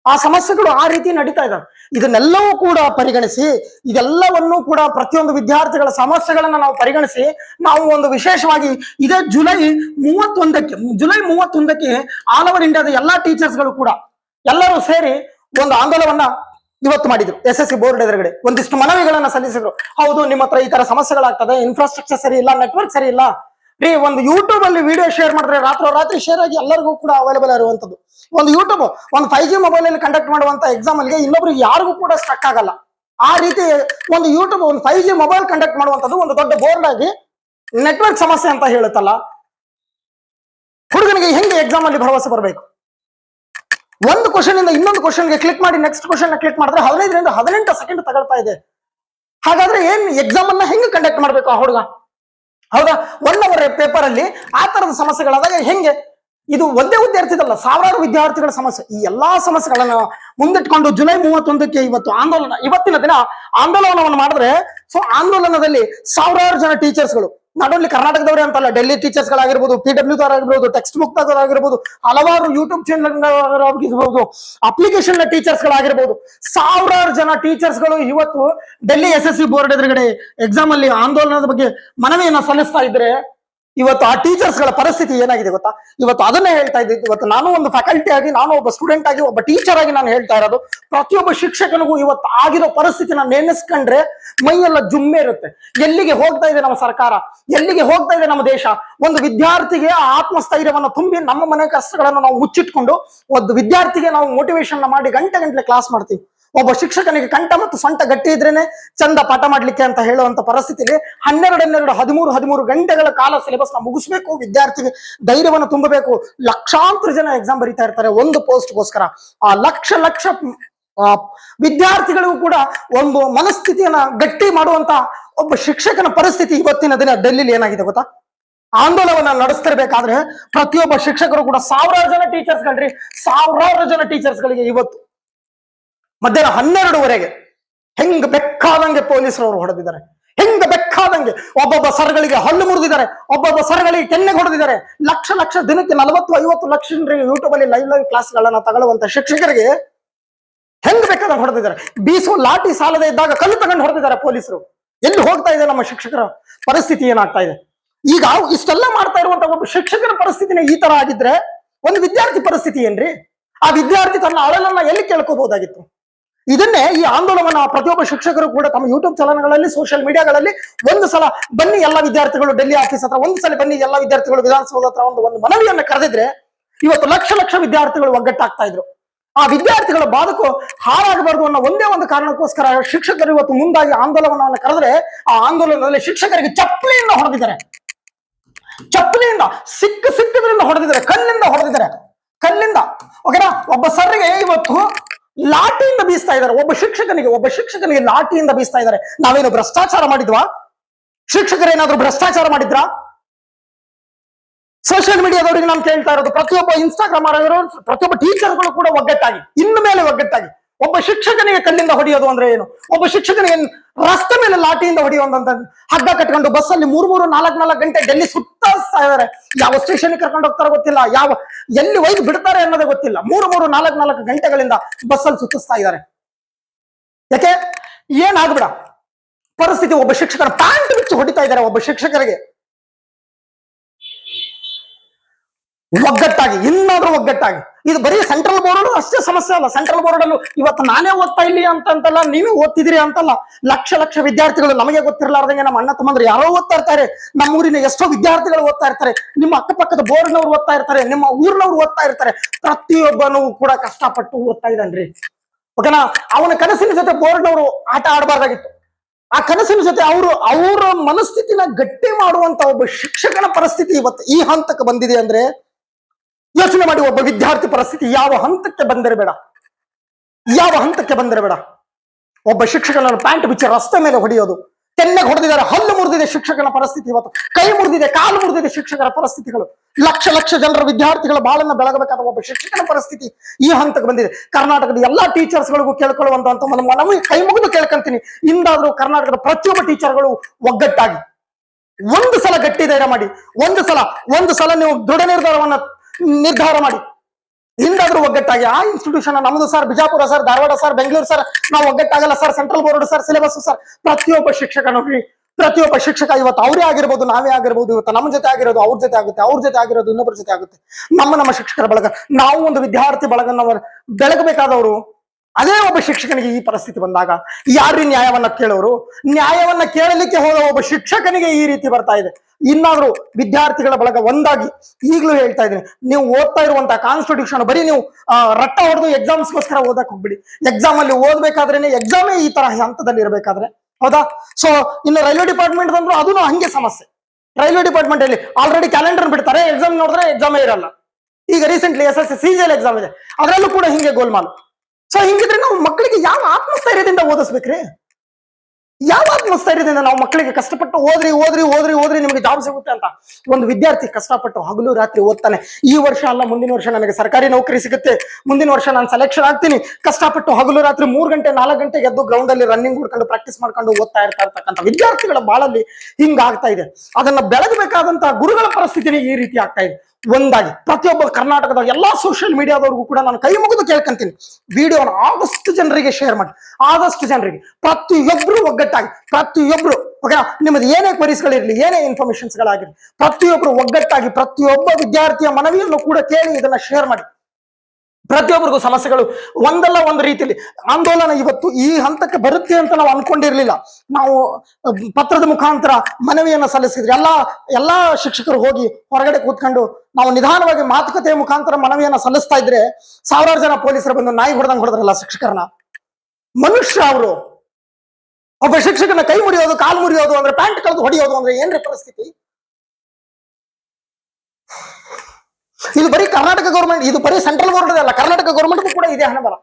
ಆ ಸಮಸ್ಯೆಗಳು ಆ ರೀತಿ ನಡೀತಾ ಇದ್ದಾವೆ. ಇದನ್ನೆಲ್ಲವೂ ಕೂಡ ಪರಿಗಣಿಸಿ, ಇದೆಲ್ಲವನ್ನೂ ಕೂಡ ಪ್ರತಿಯೊಂದು ವಿದ್ಯಾರ್ಥಿಗಳ ಸಮಸ್ಯೆಗಳನ್ನ ನಾವು ಪರಿಗಣಿಸಿ, ನಾವು ಒಂದು ವಿಶೇಷವಾಗಿ ಇದೇ ಜುಲೈ ಮೂವತ್ತೊಂದಕ್ಕೆ ಜುಲೈ ಮೂವತ್ತೊಂದಕ್ಕೆ ಆಲ್ ಓವರ್ ಇಂಡಿಯಾದ ಎಲ್ಲಾ ಟೀಚರ್ಸ್ಗಳು ಕೂಡ ಎಲ್ಲರೂ ಸೇರಿ ಒಂದು ಆಂದೋಲನವನ್ನ ಇವತ್ತು ಮಾಡಿದ್ರು. ಎಸ್ ಎಸ್ ಸಿ ಬೋರ್ಡ್ ಎದುರುಗಡೆ ಒಂದಿಷ್ಟು ಮನವಿಗಳನ್ನ ಸಲ್ಲಿಸಿದ್ರು. ಹೌದು, ನಿಮ್ಮ ಹತ್ರ ಈ ತರ ಸಮಸ್ಯೆಗಳಾಗ್ತದೆ ಇನ್ಫ್ರಾಸ್ಟ್ರಕ್ಚರ್ ಸರಿ ಇಲ್ಲ ನೆಟ್ವರ್ಕ್ ಸರಿ ಇಲ್ಲ ರೀ ಒಂದು ಯೂಟ್ಯೂಬ್ ಅಲ್ಲಿ ವಿಡಿಯೋ ಶೇರ್ ಮಾಡಿದ್ರೆ ರಾತ್ರಿ ಶೇರ್ ಆಗಿ ಎಲ್ಲರಿಗೂ ಕೂಡ ಅವೈಲೇಬಲ್ ಇರುವಂತದ್ದು ಒಂದು ಯೂಟ್ಯೂಬ್ ಒಂದು ಫೈವ್ ಜಿ ಮೊಬೈಲ್ ಅಲ್ಲಿ ಕಂಡಕ್ಟ್ ಮಾಡುವಂತ ಎಕ್ಸಾಮ್ ಅಲ್ಲಿ ಇನ್ನೊಬ್ರಿಗೆ ಯಾರಿಗೂ ಕೂಡ ಸ್ಟಕ್ ಆಗಲ್ಲ. ಆ ರೀತಿ ಒಂದು ಯೂಟ್ಯೂಬ್ ಒಂದು ಫೈವ್ ಜಿ ಮೊಬೈಲ್ ಕಂಡಕ್ಟ್ ಮಾಡುವಂತದ್ದು ಒಂದು ದೊಡ್ಡ ಬೋರ್ಡ್ ಆಗಿ ನೆಟ್ವರ್ಕ್ ಸಮಸ್ಯೆ ಅಂತ ಹೇಳುತ್ತಲ್ಲ. ಹುಡುಗನಿಗೆ ಹೆಂಗೆ ಎಕ್ಸಾಮ್ ಅಲ್ಲಿ ಭರವಸೆ ಬರಬೇಕು? ಒಂದು ಕ್ವಶನ್ ಇಂದ ಇನ್ನೊಂದು ಕ್ವಶನ್ಗೆ ಕ್ಲಿಕ್ ಮಾಡಿ ನೆಕ್ಸ್ಟ್ ಕ್ವಶನ್ ಕ್ಲಿಕ್ ಮಾಡಿದ್ರೆ ಹದಿನೈದರಿಂದ ಹದಿನೆಂಟು ಸೆಕೆಂಡ್ ತಗೊಳ್ತಾ ಇದೆ. ಹಾಗಾದ್ರೆ ಏನ್ ಎಕ್ಸಾಮ್ ಅನ್ನ ಹೆಂಗೆ ಕಂಡಕ್ಟ್ ಮಾಡ್ಬೇಕು ಆ ಹುಡುಗ? ಹೌದಾ? ಒನ್ ಅವರ್ ಪೇಪರ್ ಅಲ್ಲಿ ಆ ತರದ ಸಮಸ್ಯೆಗಳಾದಾಗ ಹೆಂಗೆ? ಇದು ಒಂದೇ ವಿದ್ಯಾರ್ಥಿದಲ್ಲ ಸಾವಿರಾರು ವಿದ್ಯಾರ್ಥಿಗಳ ಸಮಸ್ಯೆ. ಈ ಎಲ್ಲಾ ಸಮಸ್ಯೆಗಳನ್ನ ಮುಂದಿಟ್ಕೊಂಡು ಜುಲೈ ಮೂವತ್ತೊಂದಕ್ಕೆ ಇವತ್ತು ಆಂದೋಲನ, ಇವತ್ತಿನ ದಿನ ಆಂದೋಲನವನ್ನು ಮಾಡಿದ್ರೆ, ಸೊ ಆಂದೋಲನದಲ್ಲಿ ಸಾವಿರಾರು ಜನ ಟೀಚರ್ಸ್ಗಳು ನಾಟ್ ಓನ್ಲಿ ಕರ್ನಾಟಕದವರೇ ಅಂತಲ್ಲ ಡೆಲ್ಲಿ ಟೀಚರ್ಸ್ ಗಳಾಗಿರ್ಬೋದು ಪಿ ಡಬ್ಲ್ಯೂ ಆಗಿರ್ಬೋದು ಟೆಕ್ಸ್ಟ್ ಬುಕ್ ಆಗಿರ್ಬೋದು, ಹಲವಾರು ಯೂಟ್ಯೂಬ್ ಚಾನಲ್ ಆಗಿರ್ಬೋದು ಅಪ್ಲಿಕೇಶನ್ ಟೀಚರ್ಸ್ ಗಳಾಗಿರ್ಬೋದು, ಸಾವಿರಾರು ಜನ ಟೀಚರ್ಸ್ಗಳು ಇವತ್ತು Delhi S S C board ಎದುರುಗಡೆ ಎಕ್ಸಾಮ್ ಅಲ್ಲಿ ಆಂದೋಲನದ ಬಗ್ಗೆ ಮನವಿಯನ್ನ ಸಲ್ಲಿಸ್ತಾ ಇದ್ರೆ ಇವತ್ತು ಆ ಟೀಚರ್ಸ್ಗಳ ಪರಿಸ್ಥಿತಿ ಏನಾಗಿದೆ ಗೊತ್ತಾ? ಇವತ್ತು ಅದನ್ನೇ ಹೇಳ್ತಾ ಇದ್ದೆ. ಇವತ್ತು ನಾನು ಒಂದು ಫ್ಯಾಕಲ್ಟಿ ಆಗಿ, ನಾನು ಒಬ್ಬ ಸ್ಟೂಡೆಂಟ್ ಆಗಿ, ಒಬ್ಬ ಟೀಚರ್ ಆಗಿ ನಾನು ಹೇಳ್ತಾ ಇರೋದು, ಪ್ರತಿಯೊಬ್ಬ ಶಿಕ್ಷಕನಿಗೂ ಇವತ್ತು ಆಗಿರೋ ಪರಿಸ್ಥಿತಿನ ನೆನೆಸ್ಕೊಂಡ್ರೆ ಮೈಯೆಲ್ಲ ಜುಮ್ಮೆ ಇರುತ್ತೆ. ಎಲ್ಲಿಗೆ ಹೋಗ್ತಾ ಇದೆ ನಮ್ಮ ಸರ್ಕಾರ? ಎಲ್ಲಿಗೆ ಹೋಗ್ತಾ ಇದೆ ನಮ್ಮ ದೇಶ? ಒಂದು ವಿದ್ಯಾರ್ಥಿಗೆ ಆ ಆತ್ಮಸ್ಥೈರ್ಯವನ್ನು ತುಂಬಿ ನಮ್ಮ ಮನೆ ಕಷ್ಟಗಳನ್ನು ನಾವು ಮುಚ್ಚಿಟ್ಕೊಂಡು, ಒಂದು ವಿದ್ಯಾರ್ಥಿಗೆ ನಾವು ಮೋಟಿವೇಶನ್ ಮಾಡಿ ಗಂಟೆ ಗಂಟೆ ಕ್ಲಾಸ್ ಮಾಡ್ತೀವಿ. ಒಬ್ಬ ಶಿಕ್ಷಕನಿಗೆ ಕಂಠ ಮತ್ತು ಸೊಂಟ ಗಟ್ಟಿ ಇದ್ರೇನೆ ಚಂದ ಪಾಠ ಮಾಡ್ಲಿಕ್ಕೆ ಅಂತ ಹೇಳುವಂತ ಪರಿಸ್ಥಿತಿಲಿ ಹನ್ನೆರಡು ಹನ್ನೆರಡು ಹದಿಮೂರು ಹದಿಮೂರು ಗಂಟೆಗಳ ಕಾಲ ಸಿಲೆಬಸ್ನ ಮುಗಿಸ್ಬೇಕು, ವಿದ್ಯಾರ್ಥಿಗೆ ಧೈರ್ಯವನ್ನು ತುಂಬಬೇಕು. ಲಕ್ಷಾಂತರ ಜನ ಎಕ್ಸಾಮ್ ಬರೀತಾ ಇರ್ತಾರೆ ಒಂದು ಪೋಸ್ಟ್ಗೋಸ್ಕರ ಆ ಲಕ್ಷ ಲಕ್ಷ ವಿದ್ಯಾರ್ಥಿಗಳಿಗೂ ಕೂಡ ಒಂದು ಮನಸ್ಥಿತಿಯನ್ನ ಗಟ್ಟಿ ಮಾಡುವಂತ ಒಬ್ಬ ಶಿಕ್ಷಕನ ಪರಿಸ್ಥಿತಿ ಇವತ್ತಿನ ದಿನ ಡೆಲ್ಲಿಲಿ ಏನಾಗಿದೆ ಗೊತ್ತಾ? ಆಂದೋಲನವನ್ನ ನಡೆಸ್ತಿರ್ಬೇಕಾದ್ರೆ ಪ್ರತಿಯೊಬ್ಬ ಶಿಕ್ಷಕರು ಕೂಡ ಸಾವಿರಾರು ಜನ ಟೀಚರ್ಸ್ ಗಳ್ರಿ, ಸಾವಿರಾರು ಜನ ಟೀಚರ್ಸ್ ಗಳಿಗೆ ಇವತ್ತು ಮಧ್ಯಾಹ್ನ ಹನ್ನೆರಡುವರೆಗೆ ಹೆಂಗ್ ಬೆಕ್ಕಾದಂಗೆ ಪೊಲೀಸರವರು ಹೊಡೆದಿದ್ದಾರೆ? ಹೆಂಗ ಬೆಕ್ಕಾದಂಗೆ ಒಬ್ಬೊಬ್ಬ ಸರ್ಗಳಿಗೆ ಹಲ್ಲು ಮುರಿದಿದ್ದಾರೆ? ಒಬ್ಬೊಬ್ಬ ಸರ್ಗಳಿಗೆ ಕೆನ್ನೆಗೆ ಹೊಡೆದಿದ್ದಾರೆ? ಲಕ್ಷ ಲಕ್ಷ ದಿನಕ್ಕೆ ನಲವತ್ತು, ಐವತ್ತು ಲಕ್ಷ ಯೂಟ್ಯೂಬ್ ಅಲ್ಲಿ ಲೈವ್ ಲೈವ್ ಕ್ಲಾಸ್ಗಳನ್ನ ತಗೊಳ್ಳುವಂತ ಶಿಕ್ಷಕರಿಗೆ ಹೆಂಗ್ ಬೇಕಾದಂಗೆ ಹೊಡೆದಿದ್ದಾರೆ? ಬೀಸುವ ಲಾಠಿ ಸಾಲದ ಇದ್ದಾಗ ಕಲ್ಲು ತಗೊಂಡು ಹೊಡೆದಿದ್ದಾರೆ ಪೊಲೀಸರು. ಎಲ್ಲಿ ಹೋಗ್ತಾ ಇದೆ ನಮ್ಮ ಶಿಕ್ಷಕರ ಪರಿಸ್ಥಿತಿ ಏನಾಗ್ತಾ ಇದೆ? ಈಗ ಇಷ್ಟೆಲ್ಲ ಮಾಡ್ತಾ ಇರುವಂತ ಒಬ್ಬ ಶಿಕ್ಷಕರ ಪರಿಸ್ಥಿತಿನೇ ಈ ತರ ಆಗಿದ್ರೆ ಒಂದು ವಿದ್ಯಾರ್ಥಿ ಪರಿಸ್ಥಿತಿ ಏನ್ರಿ? ಆ ವಿದ್ಯಾರ್ಥಿ ತನ್ನ ಅಳಲನ್ನ ಎಲ್ಲಿ ಕೇಳ್ಕೋಬಹುದಾಗಿತ್ತು ಇದನ್ನೇ ಈ ಆಂದೋಲನ ಪ್ರತಿಯೊಬ್ಬ ಶಿಕ್ಷಕರು ಕೂಡ ತಮ್ಮ ಯೂಟ್ಯೂಬ್ ಚಾನಲ್ಗಳಲ್ಲಿ ಸೋಷಿಯಲ್ ಮೀಡಿಯಾಗಳಲ್ಲಿ ಒಂದು ಸಲ ಬನ್ನಿ ಎಲ್ಲ ವಿದ್ಯಾರ್ಥಿಗಳು ಡೆಲ್ಲಿ ಆಫೀಸ್ ಹತ್ರ, ಒಂದು ಸಲ ಬನ್ನಿ ಎಲ್ಲ ವಿದ್ಯಾರ್ಥಿಗಳು ವಿಧಾನಸೌಧ ಹತ್ರ ಒಂದು ಒಂದು ಮನವಿಯನ್ನು ಕರೆದಿದ್ರೆ ಇವತ್ತು ಲಕ್ಷ ಲಕ್ಷ ವಿದ್ಯಾರ್ಥಿಗಳು ಒಗ್ಗಟ್ಟಾಗ್ತಾ ಇದ್ರು. ಆ ವಿದ್ಯಾರ್ಥಿಗಳ ಬಾಧಕು ಹಾಳಾಗಬಾರ್ದು ಅನ್ನೋ ಒಂದೇ ಒಂದು ಕಾರಣಕ್ಕೋಸ್ಕರ ಶಿಕ್ಷಕರು ಇವತ್ತು ಮುಂದಾಗಿ ಆಂದೋಲನವನ್ನು ಕರೆದ್ರೆ ಆ ಆಂದೋಲನದಲ್ಲಿ ಶಿಕ್ಷಕರಿಗೆ ಚಪ್ಪಲಿಯಿಂದ ಹೊಡೆದಿದ್ದಾರೆ. ಚಪ್ಪಲಿಯಿಂದ, ಸಿಕ್ಕ ಸಿಕ್ಕದ್ರಿಂದ ಹೊಡೆದಿದ್ದಾರೆ, ಕಲ್ಲಿಂದ ಹೊಡೆದಿದ್ದಾರೆ. ಕಲ್ಲಿಂದ ಓಕೆನಾ ಒಬ್ಬ ಸರ್ಗೆ ಇವತ್ತು ಲಾಠಿಯಿಂದ ಬೀಸ್ತಾ ಇದ್ದಾರೆ. ಒಬ್ಬ ಶಿಕ್ಷಕನಿಗೆ ಒಬ್ಬ ಶಿಕ್ಷಕನಿಗೆ ಲಾಠಿಯಿಂದ ಬೀಸ್ತಾ ಇದ್ದಾರೆ. ನಾವೇನು ಭ್ರಷ್ಟಾಚಾರ ಮಾಡಿದ್ವಾ? ಶಿಕ್ಷಕರೇನಾದ್ರೂ ಭ್ರಷ್ಟಾಚಾರ ಮಾಡಿದ್ರಾ? ಸೋಷಿಯಲ್ ಮೀಡಿಯಾದವರಿಗೆ ನಾನು ಕೇಳ್ತಾ ಇರೋದು, ಪ್ರತಿಯೊಬ್ಬ ಇನ್ಸ್ಟಾಗ್ರಾಮ್ ಪ್ರತಿಯೊಬ್ಬ ಟೀಚರ್ಗಳು ಕೂಡ ಒಗ್ಗಟ್ಟಾಗಿ, ಇನ್ನು ಮೇಲೆ ಒಗ್ಗಟ್ಟಾಗಿ ಒಬ್ಬ ಶಿಕ್ಷಕನಿಗೆ ಕಲ್ಲಿಂದ ಹೊಡೆಯೋದು ಅಂದ್ರೆ ಏನು? ಒಬ್ಬ ಶಿಕ್ಷಕನಿಗೆ ರಸ್ತೆ ಮೇಲೆ ಲಾಠಿಯಿಂದ ಹೊಡೆಯುವಂತ ಹಗ್ಗ ಕಟ್ಕೊಂಡು ಬಸ್ಸಲ್ಲಿ ಮೂರು ಮೂರು ನಾಲ್ಕು ನಾಲ್ಕು ಗಂಟೆ ಡೆಲ್ಲಿ ಸುತ್ತಾ ಇದಾರೆ ಯಾವ ಸ್ಟೇಷನ್ ಕರ್ಕೊಂಡು ಹೋಗ್ತಾರೋ ಗೊತ್ತಿಲ್ಲ. ಯಾವ, ಎಲ್ಲಿ ಒಯ್ದು ಬಿಡ್ತಾರೆ ಅನ್ನೋದೇ ಗೊತ್ತಿಲ್ಲ. ಮೂರು ಮೂರು ನಾಲ್ಕು ನಾಲ್ಕು ಗಂಟೆಗಳಿಂದ ಬಸ್ಸಲ್ಲಿ ಸುತ್ತಿಸ್ತಾ ಇದ್ದಾರೆ ಯಾಕೆ? ಏನಾಗ್ಬಿಡ? ಪರಿಸ್ಥಿತಿ ಒಬ್ಬ ಶಿಕ್ಷಕರ ಪ್ಯಾಂಟ್ ಬಿಚ್ಚು ಹೊಡಿತಾ ಇದ್ದಾರೆ ಒಬ್ಬ ಶಿಕ್ಷಕರಿಗೆ. ಒಗ್ಗಟ್ಟಾಗಿ, ಇನ್ನಾದ್ರೂ ಒಗ್ಗಟ್ಟಾಗಿ. ಇದು ಬರೀ ಸೆಂಟ್ರಲ್ ಬೋರ್ಡ್ ಅಷ್ಟೇ ಸಮಸ್ಯೆ ಅಲ್ಲ. ಸೆಂಟ್ರಲ್ ಬೋರ್ಡ್ ಅಲ್ಲೂ ಇವತ್ತು ನಾನೇ ಓದ್ತಾ ಇಲ್ಲಿ ಅಂತಂತಲ್ಲ ನೀವೇ ಓದ್ತಿದ್ದೀರಿ ಅಂತಲ್ಲ. ಲಕ್ಷ ಲಕ್ಷ ವಿದ್ಯಾರ್ಥಿಗಳು ನಮಗೆ ಗೊತ್ತಿರಲಾರ್ದಂಗೆ ನಮ್ಮ ಅಣ್ಣ ತಮ್ಮಂದ್ರೆ ಯಾರೋ ಓದ್ತಾ ಇರ್ತಾರೆ. ನಮ್ಮ ಊರಿನ ಎಷ್ಟೋ ವಿದ್ಯಾರ್ಥಿಗಳು ಓದ್ತಾ ಇರ್ತಾರೆ. ನಿಮ್ಮ ಅಕ್ಕಪಕ್ಕದ ಬೋರ್ಡ್ನವ್ರು ಓದ್ತಾ ಇರ್ತಾರೆ. ನಿಮ್ಮ ಊರಿನವ್ರು ಓದ್ತಾ ಇರ್ತಾರೆ. ಪ್ರತಿಯೊಬ್ಬನೂ ಕೂಡ ಕಷ್ಟಪಟ್ಟು ಓದ್ತಾ ಇದ್ದಾನ್ರಿ. ಓಕೆನಾ? ಅವನ ಕನಸಿನ ಜೊತೆ ಬೋರ್ಡ್ನವರು ಆಟ ಆಡಬಾರ್ದಾಗಿತ್ತು. ಆ ಕನಸಿನ ಜೊತೆ ಅವರು ಅವರ ಮನಸ್ಥಿತಿನ ಗಟ್ಟಿ ಮಾಡುವಂತ ಒಬ್ಬ ಶಿಕ್ಷಕನ ಪರಿಸ್ಥಿತಿ ಇವತ್ತು ಈ ಹಂತಕ್ಕೆ ಬಂದಿದೆ ಅಂದ್ರೆ ಯೋಚನೆ ಮಾಡಿ ಒಬ್ಬ ವಿದ್ಯಾರ್ಥಿ ಪರಿಸ್ಥಿತಿ ಯಾವ ಹಂತಕ್ಕೆ ಬಂದಿರಬೇಡ ಯಾವ ಹಂತಕ್ಕೆ ಬಂದಿರಬೇಡ ಒಬ್ಬ ಶಿಕ್ಷಕನ ಪ್ಯಾಂಟ್ ಬಿಚ್ಚಿ ರಸ್ತೆ ಮೇಲೆ ಹೊಡೆಯೋದು ಕೆನ್ನೆಗೆ ಹೊಡೆದಿದ್ದಾರೆ, ಹಲ್ಲು ಮುರಿದಿದೆ ಶಿಕ್ಷಕನ ಪರಿಸ್ಥಿತಿ ಇವತ್ತು, ಕೈ ಮುರಿದಿದೆ, ಕಾಲು ಮುರಿದಿದೆ ಶಿಕ್ಷಕರ ಪರಿಸ್ಥಿತಿಗಳು. ಲಕ್ಷ ಲಕ್ಷ ಜನರ ವಿದ್ಯಾರ್ಥಿಗಳ ಬಾಳನ್ನ ಬೆಳಗಬೇಕಾದ ಒಬ್ಬ ಶಿಕ್ಷಕನ ಪರಿಸ್ಥಿತಿ ಈ ಹಂತಕ್ಕೆ ಬಂದಿದೆ. ಕರ್ನಾಟಕದ ಎಲ್ಲಾ ಟೀಚರ್ಸ್ಗಳಿಗೂ ಕೇಳ್ಕೊಳ್ಳುವಂತ ಒಂದು ಮನವಿ ಕೈ ಮುಗಿದು ಕೇಳ್ಕೊಂತೀನಿ. ಇಂದಾದ್ರೂ ಕರ್ನಾಟಕದ ಪ್ರತಿಯೊಬ್ಬ ಟೀಚರ್ಗಳು ಒಗ್ಗಟ್ಟಾಗಿ. ಒಂದು ಸಲ ಗಟ್ಟಿ ಧೈರ್ಯ ಮಾಡಿ, ಒಂದು ಸಲ ಒಂದು ಸಲ ನೀವು ದೃಢ ನಿರ್ಧಾರವನ್ನ ನಿರ್ಧಾರ ಮಾಡಿ. ಹಿಂದಾದ್ರೂ ಒಗ್ಗಟ್ಟಾಗಿ, ಆ ಇನ್ಸ್ಟಿಟ್ಯೂಷನ್ ನಮ್ದು sir Bijapur sir Dharwad sir Bengaluru sir ನಾವು ಒಗ್ಗಟ್ಟಾಗಲ್ಲ sir central board sir syllabus sir ಪ್ರತಿಯೊಬ್ಬ ಶಿಕ್ಷಕ ನೋಡಿ ಪ್ರತಿಯೊಬ್ಬ ಶಿಕ್ಷಕ ಇವತ್ತು ಅವರೇ ಆಗಿರ್ಬೋದು, ನಾವೇ ಆಗಿರ್ಬೋದು, ಇವತ್ತು ನಮ್ಮ ಜೊತೆ ಆಗಿರೋದು ಅವ್ರ ಜೊತೆ ಆಗುತ್ತೆ, ಅವ್ರ ಜೊತೆ ಆಗಿರೋದು ಇನ್ನೊಬ್ಬರ ಜೊತೆ ಆಗುತ್ತೆ. ನಮ್ಮ ನಮ್ಮ ಶಿಕ್ಷಕರ ಬಳಗ, ನಾವು ಒಂದು ವಿದ್ಯಾರ್ಥಿ ಬಳಗನ ಬೆಳಗಬೇಕಾದವರು ಅದೇ ಒಬ್ಬ ಶಿಕ್ಷಕನಿಗೆ ಈ ಪರಿಸ್ಥಿತಿ ಬಂದಾಗ ಯಾರು ನ್ಯಾಯವನ್ನ ಕೇಳೋರು? ನ್ಯಾಯವನ್ನ ಕೇಳಲಿಕ್ಕೆ ಹೋದ ಒಬ್ಬ ಶಿಕ್ಷಕನಿಗೆ ಈ ರೀತಿ ಬರ್ತಾ ಇದೆ. ಇನ್ನಾದ್ರೂ ವಿದ್ಯಾರ್ಥಿಗಳ ಬಳಗ ಒಂದಾಗಿ ಈಗಲೂ ಹೇಳ್ತಾ ಇದ್ದೀನಿ. ನೀವು ಓದ್ತಾ ಇರುವಂತಹ ಕಾನ್ಸ್ಟಿಟ್ಯೂಷನ್ ಬರೀ ನೀವು ರಟ್ಟ ಹೊಡೆದು ಎಕ್ಸಾಮ್ಸ್ಗೋಸ್ಕರ ಓದಕ್ ಹೋಗ್ಬಿಡಿ. ಎಕ್ಸಾಮ್ ಅಲ್ಲಿ ಓದ್ಬೇಕಾದ್ರೇನೆ ಎಕ್ಸಾಮೇ ಈ ತರ ಹಂತದಲ್ಲಿ ಇರಬೇಕಾದ್ರೆ. ಹೌದಾ? ಸೊ ಇನ್ನು ರೈಲ್ವೆ ಡಿಪಾರ್ಟ್ಮೆಂಟ್ ಬಂದ್ರು ಅದೂ ಹಂಗೆ ಸಮಸ್ಯೆ. ರೈಲ್ವೆ ಡಿಪಾರ್ಟ್ಮೆಂಟ್ ಅಲ್ಲಿ ಆಲ್ರೆಡಿ ಕ್ಯಾಲೆಂಡರ್ ಬಿಡ್ತಾರೆ ಎಕ್ಸಾಮ್ ನೋಡಿದ್ರೆ ಎಕ್ಸಾಮೇ ಇರಲ್ಲ. ಈಗ recently S S C L exam ಇದೆ. ಅದರಲ್ಲೂ ಕೂಡ ಹಿಂಗೆ ಗೋಲ್ಮಾಲ್. ಸೊ ಹಿಂಗಿದ್ರೆ ನಾವು ಮಕ್ಕಳಿಗೆ ಯಾವ ಆತ್ಮಸ್ಥೈರ್ಯದಿಂದ ಓದಿಸ್ಬೇಕ್ರಿ? ಯಾವ ಆತ್ಮಸ್ಥೈರ್ಯದಿಂದ ನಾವು ಮಕ್ಕಳಿಗೆ ಕಷ್ಟಪಟ್ಟು ಓದ್ರಿ ಓದ್ರಿ ಓದ್ರಿ ಓದ್ರಿ ನಿಮಗೆ ಜಾಬ್ ಸಿಗುತ್ತೆ ಅಂತ ಒಂದು ವಿದ್ಯಾರ್ಥಿ ಕಷ್ಟಪಟ್ಟು ಹಗಲು ರಾತ್ರಿ ಓದ್ತಾನೆ. ಈ ವರ್ಷ ಅಲ್ಲ, ಮುಂದಿನ ವರ್ಷ ನನಗೆ ಸರ್ಕಾರಿ ನೌಕರಿ ಸಿಗುತ್ತೆ. ಮುಂದಿನ ವರ್ಷ ನಾನು ಸೆಲೆಕ್ಷನ್ ಆಗ್ತೀನಿ. ಕಷ್ಟಪಟ್ಟು ಹಗಲು ರಾತ್ರಿ ಮೂರು ಗಂಟೆ, ನಾಲ್ಕು ಗಂಟೆ ಎದ್ದು ಗ್ರೌಂಡ್ ಅಲ್ಲಿ ರನ್ನಿಂಗ್ ಹುಡ್ಕೊಂಡು ಪ್ರಾಕ್ಟೀಸ್ ಮಾಡ್ಕೊಂಡು ಓದ್ತಾ ಇರ್ತಾ ಇರ್ತಕ್ಕಂಥ ವಿದ್ಯಾರ್ಥಿಗಳ ಬಾಳಲ್ಲಿ ಹಿಂಗಾಗ್ತಾ ಇದೆ. ಅದನ್ನ ಬೆಳಗಬೇಕಾದಂತಹ ಗುರುಗಳ ಪರಿಸ್ಥಿತಿನೇ ಈ ರೀತಿ ಆಗ್ತಾ ಇದೆ. ಒಂದಾಗಿ ಪ್ರತಿಯೊಬ್ಬ ಕರ್ನಾಟಕದ ಎಲ್ಲಾ ಸೋಷಿಯಲ್ ಮೀಡಿಯಾದವ್ರಿಗೂ ಕೂಡ ನಾನು ಕೈ ಮುಗಿದು ಕೇಳ್ಕೊಂತೀನಿ. ವಿಡಿಯೋನ ಆದಷ್ಟು ಜನರಿಗೆ ಶೇರ್ ಮಾಡಿ. ಆದಷ್ಟು ಜನರಿಗೆ. ಪ್ರತಿಯೊಬ್ರು ಒಗ್ಗಟ್ಟಾಗಿ, ಪ್ರತಿಯೊಬ್ರು ಓಕೆನಾ ನಿಮ್ಮದು ಏನೇ ಕ್ವರೀಸ್ಗಳಿರಲಿ ಏನೇ ಇನ್ಫಾರ್ಮೇಶನ್ಸ್ಗಳಾಗಿರ್ಲಿ ಪ್ರತಿಯೊಬ್ರು ಒಗ್ಗಟ್ಟಾಗಿ, ಪ್ರತಿಯೊಬ್ಬ ವಿದ್ಯಾರ್ಥಿಯ ಮನವಿಯನ್ನು ಕೂಡ ಕೇಳಿ ಇದನ್ನ ಶೇರ್ ಮಾಡಿ. ಪ್ರತಿಯೊಬ್ಬರಿಗೂ ಸಮಸ್ಯೆಗಳು ಒಂದಲ್ಲ ಒಂದು ರೀತಿಯಲ್ಲಿ ಆಂದೋಲನ ಇವತ್ತು ಈ ಹಂತಕ್ಕೆ ಬರುತ್ತೆ ಅಂತ ನಾವು ಅನ್ಕೊಂಡಿರ್ಲಿಲ್ಲ. ನಾವು ಪತ್ರದ ಮುಖಾಂತರ ಮನವಿಯನ್ನ ಸಲ್ಲಿಸಿದ್ರೆ ಎಲ್ಲಾ ಎಲ್ಲಾ ಶಿಕ್ಷಕರು ಹೋಗಿ ಹೊರಗಡೆ ಕೂತ್ಕೊಂಡು ನಾವು ನಿಧಾನವಾಗಿ ಮಾತುಕತೆಯ ಮುಖಾಂತರ ಮನವಿಯನ್ನ ಸಲ್ಲಿಸ್ತಾ ಇದ್ರೆ ಸಾವಿರಾರು ಜನ ಪೊಲೀಸರು ಬಂದು ನಾಯಿ ಹೊಡೆದಂಗ್ ಹೊಡೆದ್ರಲ್ಲ ಶಿಕ್ಷಕರನ್ನ. ಮನುಷ್ಯ ಅವರು. ಒಬ್ಬ ಶಿಕ್ಷಕನ ಕೈ ಮುರಿಯೋದು, ಕಾಲು ಮುರಿಯೋದು ಅಂದ್ರೆ ಪ್ಯಾಂಟ್ ಕಳೆದು ಹೊಡೆಯೋದು ಅಂದ್ರೆ ಏನ್ರಿ ಪರಿಸ್ಥಿತಿ? ಇದು ಬರೀ ಕರ್ನಾಟಕ ಗೌರ್ಮೆಂಟ್ ಇದು ಬರೀ ಸೆಂಟ್ರಲ್ ಬೋರ್ಡ್ ಅಲ್ಲ, ಕರ್ನಾಟಕ ಗೌರ್ಮೆಂಟ್ ಕೂಡ ಇದೆ ಹಣ ಬರ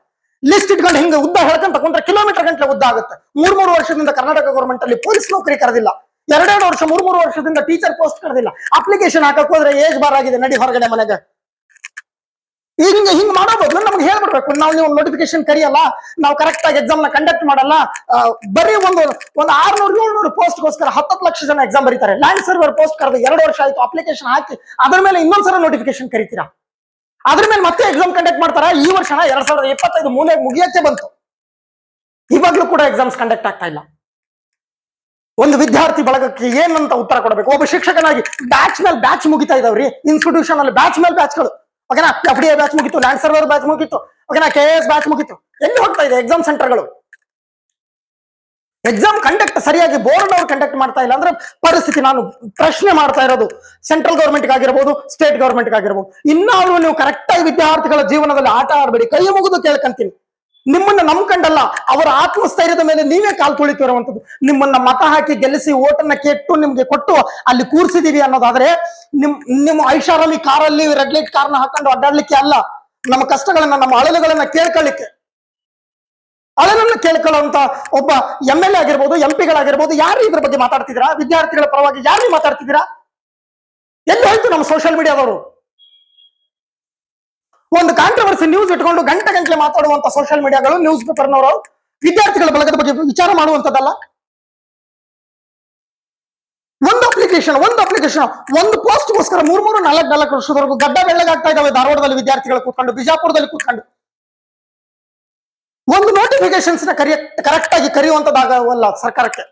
ಲಿಸ್ಟ್ ಇಟ್ಕೊಂಡು ಹಿಂಗೆ ಉದ್ದ ಹೇಳಕಂತ ಕುಂತ್ರೆ ಕಿಲೋಮೀಟರ್ ಗಂಟೆ ಉದ್ದ ಆಗುತ್ತೆ. ಮೂರ್ ಮೂರು ವರ್ಷದಿಂದ ಕರ್ನಾಟಕ ಗೌರ್ಮೆಂಟ್ ಅಲ್ಲಿ ಪೊಲೀಸ್ ನೌಕರಿ ಕರೆದಿಲ್ಲ. ಎರಡೆರಡು ವರ್ಷ ಮೂರ್ ಮೂರು ವರ್ಷದಿಂದ ಟೀಚರ್ ಪೋಸ್ಟ್ ಕರೆದಿಲ್ಲ. ಅಪ್ಲಿಕೇಶನ್ ಹಾಕಕ್ ಹೋದ್ರೆ ಏಜ್ ಬಾರ್ ಆಗಿದೆ ನಡಿ ಹೊರಗಡೆ ಮನೆಗೆ. ಹಿಂಗೆ ಹಿಂಗ್ ಮಾಡೋ ಬದಲು ನಮ್ಗೆ ಹೇಳ್ಬಿಡ್ಬೇಕು. ನಾವು ನೀವು ನೋಟಿಫಿಕೇಶನ್ ಕರಿಯಲ್ಲ, ನಾವು ಕರೆಕ್ಟ್ ಆಗಿ ಎಕ್ಸಾಮ್ನ ಕಂಡಕ್ಟ್ ಮಾಡಲ್ಲ ಬರೀ ಒಂದು ಒಂದು ಆರ್ನೂರು, ಏಳ್ನೂರು ಪೋಸ್ಟ್ಗೋಸ್ಕರ ಹತ್ತತ್ತು ಲಕ್ಷ ಜನ ಎಕ್ಸಾಮ್ ಬರೀತಾರೆ. ಲ್ಯಾಂಡ್ ಸರ್ವರ್ ಪೋಸ್ಟ್ ಕರೆದ ಎರಡು ವರ್ಷ ಆಯ್ತು ಅಪ್ಲಿಕೇಶನ್ ಹಾಕಿ, ಅದ್ರ ಮೇಲೆ ಇನ್ನೊಂದ್ಸಲ ನೋಟಿಫಿಕೇಶನ್ ಕರಿತೀರಾ? ಅದ್ರ ಮೇಲೆ ಮತ್ತೆ ಎಕ್ಸಾಮ್ ಕಂಡಕ್ಟ್ ಮಾಡ್ತಾರ? ಈ ವರ್ಷ ಎರಡ್ ಸಾವಿರದ ಇಪ್ಪತ್ತೈದು ಮೂಲೆ ಮುಗಿಯಕ್ಕೆ ಬಂತು. ಇವಾಗ್ಲೂ ಕೂಡ ಎಕ್ಸಾಮ್ಸ್ ಕಂಡಕ್ಟ್ ಆಗ್ತಾ ಇಲ್ಲ. ಒಂದು ವಿದ್ಯಾರ್ಥಿ ಬಳಗಕ್ಕೆ ಏನಂತ ಉತ್ತರ ಕೊಡಬೇಕು? ಒಬ್ಬ ಶಿಕ್ಷಕನಾಗಿ ಬ್ಯಾಚ್ ಮೇಲೆ ಬ್ಯಾಚ್ ಮುಗಿತಾ ಇದಾವ್ರಿ. ಇನ್ಸ್ಟಿಟ್ಯೂಷನ್ ಅಲ್ಲಿ ಬ್ಯಾಚ್ ಮೇಲೆ ಬ್ಯಾಚ್ಗಳು ಓಕೆನಾ ಎಫ್ ಡಿ ಬ್ಯಾಚ್ ಮುಗಿತು ಲ್ಯಾಂಡ್ ಸರ್ವರ್ ಬ್ಯಾಚ್ ಮುಗಿತು ಓಕೆನಾ ಕೆ ಎಸ್ ಬ್ಯಾಚ್ ಮುಗಿತು. ಎಲ್ಲಿ ಹೋಗ್ತಾ ಇದೆ ಎಕ್ಸಾಮ್ ಸೆಂಟರ್ಗಳು ಎಕ್ಸಾಮ್ ಕಂಡಕ್ಟ್ ಸರಿಯಾಗಿ ಬೋರ್ಡ್ ಅವರು ಕಂಡಕ್ಟ್ ಮಾಡ್ತಾ ಇಲ್ಲ ಅಂದ್ರೆ ಪರಿಸ್ಥಿತಿ ನಾನು ಪ್ರಶ್ನೆ ಮಾಡ್ತಾ ಇರೋದು. ಸೆಂಟ್ರಲ್ ಗೌರ್ಮೆಂಟ್ ಆಗಿರ್ಬೋದು ಸ್ಟೇಟ್ ಗೌರ್ಮೆಂಟ್ ಆಗಿರ್ಬೋದು ಇನ್ನಾದ್ರೂ ನೀವು ಕರೆಕ್ಟ್ ಆಗಿ ವಿದ್ಯಾರ್ಥಿಗಳ ಜೀವನದಲ್ಲಿ ಆಟ ಆಡಬೇಡಿ. ಕೈ ಮುಗಿದು ಕೇಳ್ಕಂತೀನಿ. ನಿಮ್ಮನ್ನ ನಂಬ್ಕೊಂಡಲ್ಲ, ಅವರ ಆತ್ಮಸ್ಥೈರ್ಯದ ಮೇಲೆ ನೀವೇ ಕಾಲ್ ತುಳಿತಿರುವಂತದ್ದು ನಿಮ್ಮನ್ನ ಮತ ಹಾಕಿ ಗೆಲ್ಲಿಸಿ, ಓಟನ್ನ ಕೆಟ್ಟು ನಿಮ್ಗೆ ಕೊಟ್ಟು ಅಲ್ಲಿ ಕೂರಿಸಿದೀವಿ ಅನ್ನೋದಾದ್ರೆ ನಿಮ್, ನಿಮ್ಮ ಐಷಾರಲ್ಲಿ ಕಾರಲ್ಲಿ ರೆಡ್ ಲೈಟ್ ಕಾರ್ನ ಹಾಕೊಂಡು ಅಡ್ಡಾಡ್ಲಿಕ್ಕೆ ಅಲ್ಲ. ನಮ್ಮ ಕಷ್ಟಗಳನ್ನ, ನಮ್ಮ ಅಳಲುಗಳನ್ನ ಕೇಳ್ಕೊಳ್ಳಿಕ್ಕೆ. ಅಳಲನ್ನ ಕೇಳ್ಕೊಳ್ಳುವಂತ ಒಬ್ಬ ಎಂ ಎಲ್ ಎ ಆಗಿರ್ಬೋದು ಎಂ ಪಿಗಳಾಗಿರ್ಬೋದು ಯಾರು ಇದ್ರ ಬಗ್ಗೆ ಮಾತಾಡ್ತಿದ್ದೀರಾ? ವಿದ್ಯಾರ್ಥಿಗಳ ಪರವಾಗಿ ಯಾರು ಮಾತಾಡ್ತಿದ್ದೀರಾ? ಎಲ್ಲಿ ಹೋಯ್ತು ನಮ್ಮ ಸೋಷಿಯಲ್ ಮೀಡಿಯಾದವರು ಒಂದು ಕಾಂಟ್ರವರ್ಸಿ ನ್ಯೂಸ್ ಇಟ್ಕೊಂಡು ಗಂಟೆ ಗಂಟೆ ಮಾತಾಡುವಂತ ಸೋಷಿಯಲ್ ಮೀಡಿಯಾಗಳು ನ್ಯೂಸ್ ಪೇಪರ್ನವರು ವಿದ್ಯಾರ್ಥಿಗಳ ಬಳಗದ ಬಗ್ಗೆ ವಿಚಾರ ಮಾಡುವಂತದ್ದಲ್ಲ. ಒಂದು ಅಪ್ಲಿಕೇಶನ್ ಒಂದು ಅಪ್ಲಿಕೇಶನ್ ಒಂದು ಪೋಸ್ಟ್ಗೋಸ್ಕರ ಮೂರ್, ಮೂರು, ನಾಲ್ಕು ನಾಲ್ಕು ವರ್ಷದವರೆಗೂ ಗಡ್ಡ ಬೆಳ್ಳಗಾಗ್ತಾ ಇದಾವೆ ಧಾರವಾಡದಲ್ಲಿ ವಿದ್ಯಾರ್ಥಿಗಳು ಕೂತ್ಕೊಂಡು, ಬಿಜಾಪುರದಲ್ಲಿ ಕೂತ್ಕೊಂಡು. ಒಂದು ನೋಟಿಫಿಕೇಶನ್ಸ್ನ ಕರಿಯ ಕರೆಕ್ಟ್ ಆಗಿ ಕರೆಯುವಂತದ್ದಾಗವಲ್ಲ ಸರ್ಕಾರಕ್ಕೆ.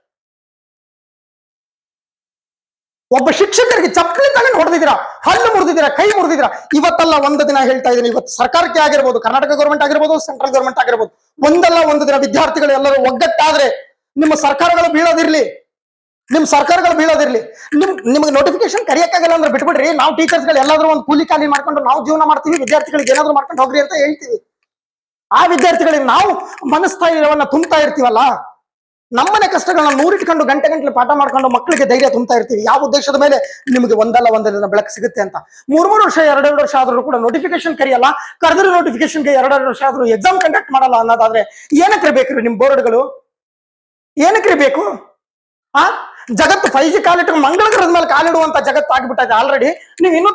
ಒಬ್ಬ ಶಿಕ್ಷಕರಿಗೆ ಚಪ್ಪಲಿ ತಗೊಂಡು ಹೊಡೆದಿದ್ದೀರಾ, ಹಲ್ಲು ಮುರಿದಿದ್ದೀರಾ, ಕೈ ಮುರಿದಿದ್ದೀರಾ, ಇವತ್ತಲ್ಲ ಒಂದು ದಿನ ಹೇಳ್ತಾ ಇದ್ದೀನಿ, ಇವತ್ತು ಸರ್ಕಾರಕ್ಕೆ ಆಗಿರ್ಬೋದು, ಕರ್ನಾಟಕ ಗೌರ್ಮೆಂಟ್ ಆಗಿರ್ಬೋದು ಸೆಂಟ್ರಲ್ ಗೌರ್ಮೆಂಟ್ ಆಗಿರ್ಬೋದು, ಒಂದಲ್ಲ ಒಂದು ದಿನ ವಿದ್ಯಾರ್ಥಿಗಳು ಎಲ್ಲರೂ ಒಗ್ಗಟ್ಟಾದ್ರೆ ನಿಮ್ಮ ಸರ್ಕಾರಗಳು ಬೀಳೋದಿರ್ಲಿ. ನಿಮ್ ಸರ್ಕಾರಗಳು ಬೀಳೋದಿರ್ಲಿ. ನಿಮ್, ನಿಮ್ಗೆ ನೋಟಿಫಿಕೇಶನ್ ಕರಿಯಕ್ಕಾಗಲ್ಲ ಅಂದ್ರೆ ಬಿಟ್ಬಿಡ್ರಿ. ನಾವು ಟೀಚರ್ಸ್ಗಳು ಎಲ್ಲಾದ್ರೂ ಒಂದು ಕೂಲಿ ಖಾಲಿ ಮಾಡ್ಕೊಂಡು ನಾವು ಜೀವನ ಮಾಡ್ತೀವಿ, ವಿದ್ಯಾರ್ಥಿಗಳಿಗೆ ಏನಾದ್ರು ಮಾಡ್ಕೊಂಡು ಹೋಗ್ರಿ ಅಂತ ಹೇಳ್ತೀವಿ. ಆ ವಿದ್ಯಾರ್ಥಿಗಳಿಗೆ ನಾವು ಮನಸ್ಥೈರ್ಯವನ್ನ ತುಂಬ್ತಾ ಇರ್ತೀವಲ್ಲ, ನಮ್ಮನೆ ಕಷ್ಟಗಳನ್ನ ನೂರಿಟ್ಕೊಂಡು ಗಂಟೆ ಗಂಟೆ ಪಾಠ ಮಾಡ್ಕೊಂಡು ಮಕ್ಕಳಿಗೆ ಧೈರ್ಯ ತುಂಬ್ತಾ ಇರ್ತೀವಿ. ಯಾವ ಉದ್ದೇಶದ ಮೇಲೆ ನಿಮಗೆ ಒಂದಲ್ಲ ಒಂದಲ್ಲ ಬೆಳಕು ಸಿಗುತ್ತೆ ಅಂತ. ಮೂರ್, ಮೂರು ವರ್ಷ, ಎರಡೆರಡು ವರ್ಷ ಆದ್ರೂ ಕೂಡ ನೋಟಿಫಿಕೇಶನ್ ಕರಿಯಲ್ಲ, ಕರೆದ್ರೆ ನೋಟಿಫಿಕೇಶನ್ಗೆ ಎರಡೆರಡು ವರ್ಷ ಆದ್ರೂ ಎಕ್ಸಾಮ್ ಕಂಡಕ್ಟ್ ಮಾಡಲ್ಲ ಅನ್ನೋದಾದ್ರೆ ಏನಕ್ಕೆ ಬೇಕ್ರಿ ನಿಮ್ ಬೋರ್ಡ್ಗಳು ಏನಕ್ಕೆ ಬೇಕು ಆ? ಜಗತ್ತು ಫೈವ್ ಜಿ ಕಾಲಿಟ್ಟು ಮಂಗಳ ಗ್ರಹದ ಮೇಲೆ ಕಾಲಿಡುವಂತ ಜಗತ್ತು ಆಗ್ಬಿಟ್ಟಾಗ ಆಲ್ರೆಡಿ ನೀವು ಇನ್ನೂ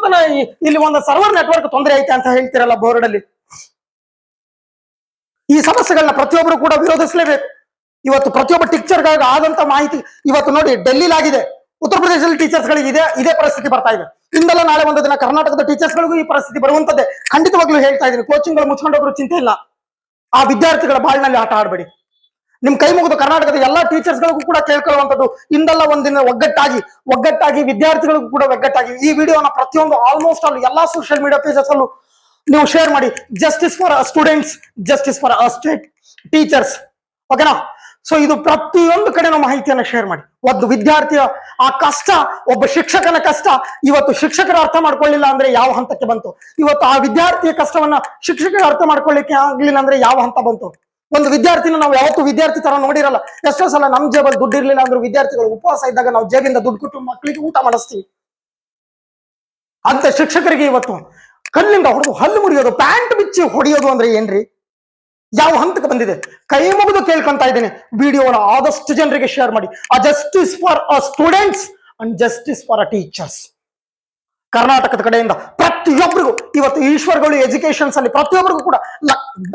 ಇಲ್ಲಿ ಒಂದು ಸರ್ವರ್ ನೆಟ್ವರ್ಕ್ ತೊಂದರೆ ಐತೆ ಅಂತ ಹೇಳ್ತಿರಲ್ಲ ಬೋರ್ಡ್ ಅಲ್ಲಿ? ಈ ಸಮಸ್ಯೆಗಳನ್ನ ಪ್ರತಿಯೊಬ್ಬರು ಕೂಡ ವಿರೋಧಿಸಲೇಬೇಕು. ಇವತ್ತು ಪ್ರತಿಯೊಬ್ಬ ಟೀಚರ್ಗಳಿಗೆ ಆದಂತ ಮಾಹಿತಿ ಇವತ್ತು ನೋಡಿ ಡೆಲ್ಲಿಲಾಗಿದೆ ಉತ್ತರ ಪ್ರದೇಶದಲ್ಲಿ ಟೀಚರ್ಸ್ ಗಳಿಗೆ ಇದೇ ಇದೇ ಪರಿಸ್ಥಿತಿ ಬರ್ತಾ ಇದೆ. ಇಂದಲ್ಲ ನಾಳೆ ಒಂದು ದಿನ ಕರ್ನಾಟಕದ ಟೀಚರ್ಸ್ ಗಳಿಗೂ ಈ ಪರಿಸ್ಥಿತಿ ಬರುವಂತದ್ದೇ. ಖಂಡಿತವಾಗ್ಲೂ ಹೇಳ್ತಾ ಇದ್ದೀನಿ ಕೋಚಿಂಗ್ಗಳು ಮುಚ್ಕೊಂಡೋದ್ರು ಚಿಂತೆ ಇಲ್ಲ. ಆ ವಿದ್ಯಾರ್ಥಿಗಳ ಬಾಳಿನಲ್ಲಿ ಆಟ ಆಡಬೇಡಿ. ನಿಮ್ ಕೈ ಮುಗಿದು ಕರ್ನಾಟಕದ ಎಲ್ಲಾ ಟೀಚರ್ಸ್ ಗಳಿಗೂ ಕೂಡ ಕೇಳ್ಕೊಳ್ಳುವಂಥದ್ದು ಇಂದಲ್ಲ ಒಂದಿನ ಒಗ್ಗಟ್ಟಾಗಿ ಒಗ್ಗಟ್ಟಾಗಿ ವಿದ್ಯಾರ್ಥಿಗಳಿಗೂ ಕೂಡ ಒಗ್ಗಟ್ಟಾಗಿ. ಈ ವಿಡಿಯೋನ ಪ್ರತಿಯೊಂದು ಆಲ್ಮೋಸ್ಟ್ ಆಲ್ ಎಲ್ಲಾ ಸೋಷಿಯಲ್ ಮೀಡಿಯಾ ಪೇಜಸ್ ಅಲ್ಲೂ ನೀವು ಶೇರ್ ಮಾಡಿ. Justice for students justice for state teachers ಓಕೆನಾ ಸೊ ಇದು ಪ್ರತಿಯೊಂದು ಕಡೆ ನಾವು ಮಾಹಿತಿಯನ್ನ ಶೇರ್ ಮಾಡಿ. ಒಂದು ವಿದ್ಯಾರ್ಥಿಯ ಆ ಕಷ್ಟ, ಒಬ್ಬ ಶಿಕ್ಷಕನ ಕಷ್ಟ ಇವತ್ತು ಶಿಕ್ಷಕರು ಅರ್ಥ ಮಾಡ್ಕೊಳ್ಳಿಲ್ಲ ಅಂದ್ರೆ ಯಾವ ಹಂತಕ್ಕೆ ಬಂತು? ಇವತ್ತು ಆ ವಿದ್ಯಾರ್ಥಿಯ ಕಷ್ಟವನ್ನ ಶಿಕ್ಷಕರು ಅರ್ಥ ಮಾಡ್ಕೊಳ್ಳಿಕ್ಕೆ ಆಗ್ಲಿಲ್ಲ ಅಂದ್ರೆ ಯಾವ ಹಂತ ಬಂತು? ಒಂದು ವಿದ್ಯಾರ್ಥಿನ ನಾವು ಯಾವತ್ತು ವಿದ್ಯಾರ್ಥಿ ತರ ನೋಡಿರಲ್ಲ. ಎಷ್ಟೋ ಸಲ ನಮ್ ಜೇಬಲ್ಲಿ ದುಡ್ಡು ಇರ್ಲಿಲ್ಲ ಅಂದ್ರೆ ವಿದ್ಯಾರ್ಥಿಗಳು ಉಪವಾಸ ಇದ್ದಾಗ ನಾವು ಜೇಬಿಂದ ದುಡ್ಡು ಕೊಟ್ಟು ಮಕ್ಕಳಿಗೆ ಊಟ ಮಾಡಿಸ್ತೀವಿ. ಅಂತ ಶಿಕ್ಷಕರಿಗೆ ಇವತ್ತು ಕಲ್ಲಿಂದ ಹೊಡೆದು ಹಲ್ಲು ಮುರಿಯೋದು, ಪ್ಯಾಂಟ್ ಬಿಚ್ಚಿ ಹೊಡೆಯೋದು ಅಂದ್ರೆ ಏನ್ರಿ? ಯಾವ ಹಂತಕ್ಕೆ ಬಂದಿದೆ? ಕೈ ಮುಗಿದು ಕೇಳ್ಕೊಂತ ಇದ್ದೇನೆ. ವಿಡಿಯೋನ ಆದಷ್ಟು ಜನರಿಗೆ ಶೇರ್ ಮಾಡಿ. ಆ justice for uh students and justice for uh teachers ಕರ್ನಾಟಕದ ಕಡೆಯಿಂದ ಪ್ರತಿಯೊಬ್ಬರಿಗೂ ಇವತ್ತು ಈಶ್ವರ್ಗಳು ಎಜುಕೇಶನ್ಸ್ ಅಲ್ಲಿ ಪ್ರತಿಯೊಬ್ಬರಿಗೂ ಕೂಡ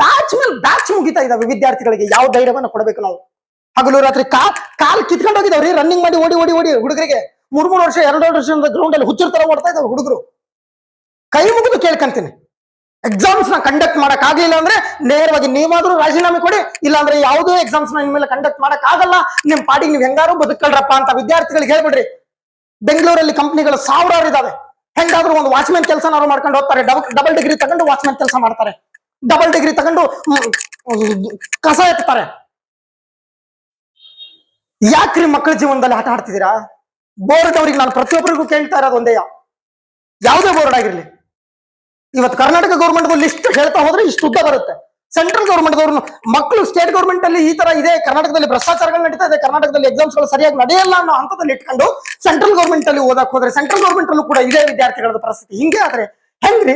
ಬ್ಯಾಚ್ ಮೇಲೆ ಬ್ಯಾಚ್ ಮುಗಿತಾ ಇದಾವೆ ವಿದ್ಯಾರ್ಥಿಗಳಿಗೆ. ಯಾವ ಧೈರ್ಯವನ್ನು ಕೊಡಬೇಕು ನಾವು? ಹಗಲು ರಾತ್ರಿ ಕಾ ಕಾಲ್ ಕಿತ್ಕೊಂಡು ಹೋಗಿದಾವ್ರಿ ರನ್ನಿಂಗ್ ಮಾಡಿ ಓಡಿ ಓಡಿ ಓಡಿ ಹುಡುಗರಿಗೆ ಮೂರ್, ಮೂರು ವರ್ಷ, ಎರಡು ವರ್ಷದಿಂದ ಗ್ರೌಂಡ್ ಅಲ್ಲಿ ಹುಚ್ಚರ್ ತರ ಓಡ್ತಾ ಇದಾವೆ ಹುಡುಗರು. ಕೈ ಮುಗಿದು ಕೇಳ್ಕಂತೀನಿ. ಎಕ್ಸಾಮ್ಸ್ನ ಕಂಡಕ್ಟ್ ಮಾಡಕ್ ಆಗ್ಲಿಲ್ಲ ಅಂದ್ರೆ ನೇರವಾಗಿ ನೀವಾದ್ರೂ ರಾಜೀನಾಮೆ ಕೊಡಿ. ಇಲ್ಲ ಅಂದ್ರೆ ಯಾವುದೇ ಎಕ್ಸಾಮ್ಸ್ನ ಇನ್ಮೇಲೆ ಕಂಡಕ್ಟ್ ಮಾಡಕ್ ಆಗಲ್ಲ. ನಿಮ್ ಪಾಡಿಗೆ ನೀವು ಹೆಂಗಾರು ಬದುಕಲ್ರಪ್ಪ ಅಂತ ವಿದ್ಯಾರ್ಥಿಗಳಿಗೆ ಹೇಳ್ಬಿಡ್ರಿ. ಬೆಂಗಳೂರಲ್ಲಿ ಕಂಪ್ನಿಗಳು ಸಾವಿರಾರು ಇದಾವೆ. ಹೆಂಗಾದ್ರೂ ಒಂದು ವಾಚ್ಮ್ಯಾನ್ ಕೆಲಸನಾದ್ರು ಮಾಡ್ಕೊಂಡು ಹೋಗ್ತಾರೆ. ಡಬಲ್ ಡಿಗ್ರಿ ತಗೊಂಡು ವಾಚ್ಮ್ಯಾನ್ ಕೆಲಸ ಮಾಡ್ತಾರೆ. ಡಬಲ್ ಡಿಗ್ರಿ ತಗೊಂಡು ಕಸ ಎತ್ತಾರೆ. ಯಾಕ್ರಿ ಮಕ್ಕಳ ಜೀವನದಲ್ಲಿ ಆಟ ಆಡ್ತಿದ್ದೀರಾ? ಬೋರ್ಡ್ ಅವ್ರಿಗೆ ನಾನು ಪ್ರತಿಯೊಬ್ಬರಿಗೂ ಕೇಳ್ತಾ ಇರೋದು ಒಂದೇ. ಯಾವುದೇ ಬೋರ್ಡ್ ಆಗಿರ್ಲಿ. ಇವತ್ತು ಕರ್ನಾಟಕ ಗೌರ್ಮೆಂಟ್ ಲಿಸ್ಟ್ ಹೇಳ್ತಾ ಹೋದ್ರೆ ಇಷ್ಟು ಉದ್ದ ಬರುತ್ತೆ. ಸೆಂಟ್ರಲ್ ಗೌರ್ಮೆಂಟ್ ದವ್ರು ಮಕ್ಕಳು ಸ್ಟೇಟ್ ಗೌರ್ಮೆಂಟ್ ಅಲ್ಲಿ ಈ ತರ ಇದೆ, ಕರ್ನಾಟಕದಲ್ಲಿ ಭ್ರಷ್ಟಾಚಾರಗಳು ನಡೀತಾ ಇದೆ, ಕರ್ನಾಟಕದಲ್ಲಿ ಎಕ್ಸಾಮ್ಸ್ಗಳು ಸರಿಯಾಗಿ ನಡೆಯಲ್ಲ ಅನ್ನೋ ಹಂತದಲ್ಲಿ ಇಟ್ಕೊಂಡು ಸೆಂಟ್ರಲ್ ಗೌರ್ಮೆಂಟ್ ಅಲ್ಲಿ ಓದಕ್ ಹೋದ್ರೆ ಸೆಂಟ್ರಲ್ ಗೌರ್ಮೆಂಟ್ ಅಲ್ಲೂ ಕೂಡ ಇದೇ ವಿದ್ಯಾರ್ಥಿಗಳ ಪರಿಸ್ಥಿತಿ ಹಿಂಗೆ ಆದ್ರೆ ಹೆಂಗ್ರಿ?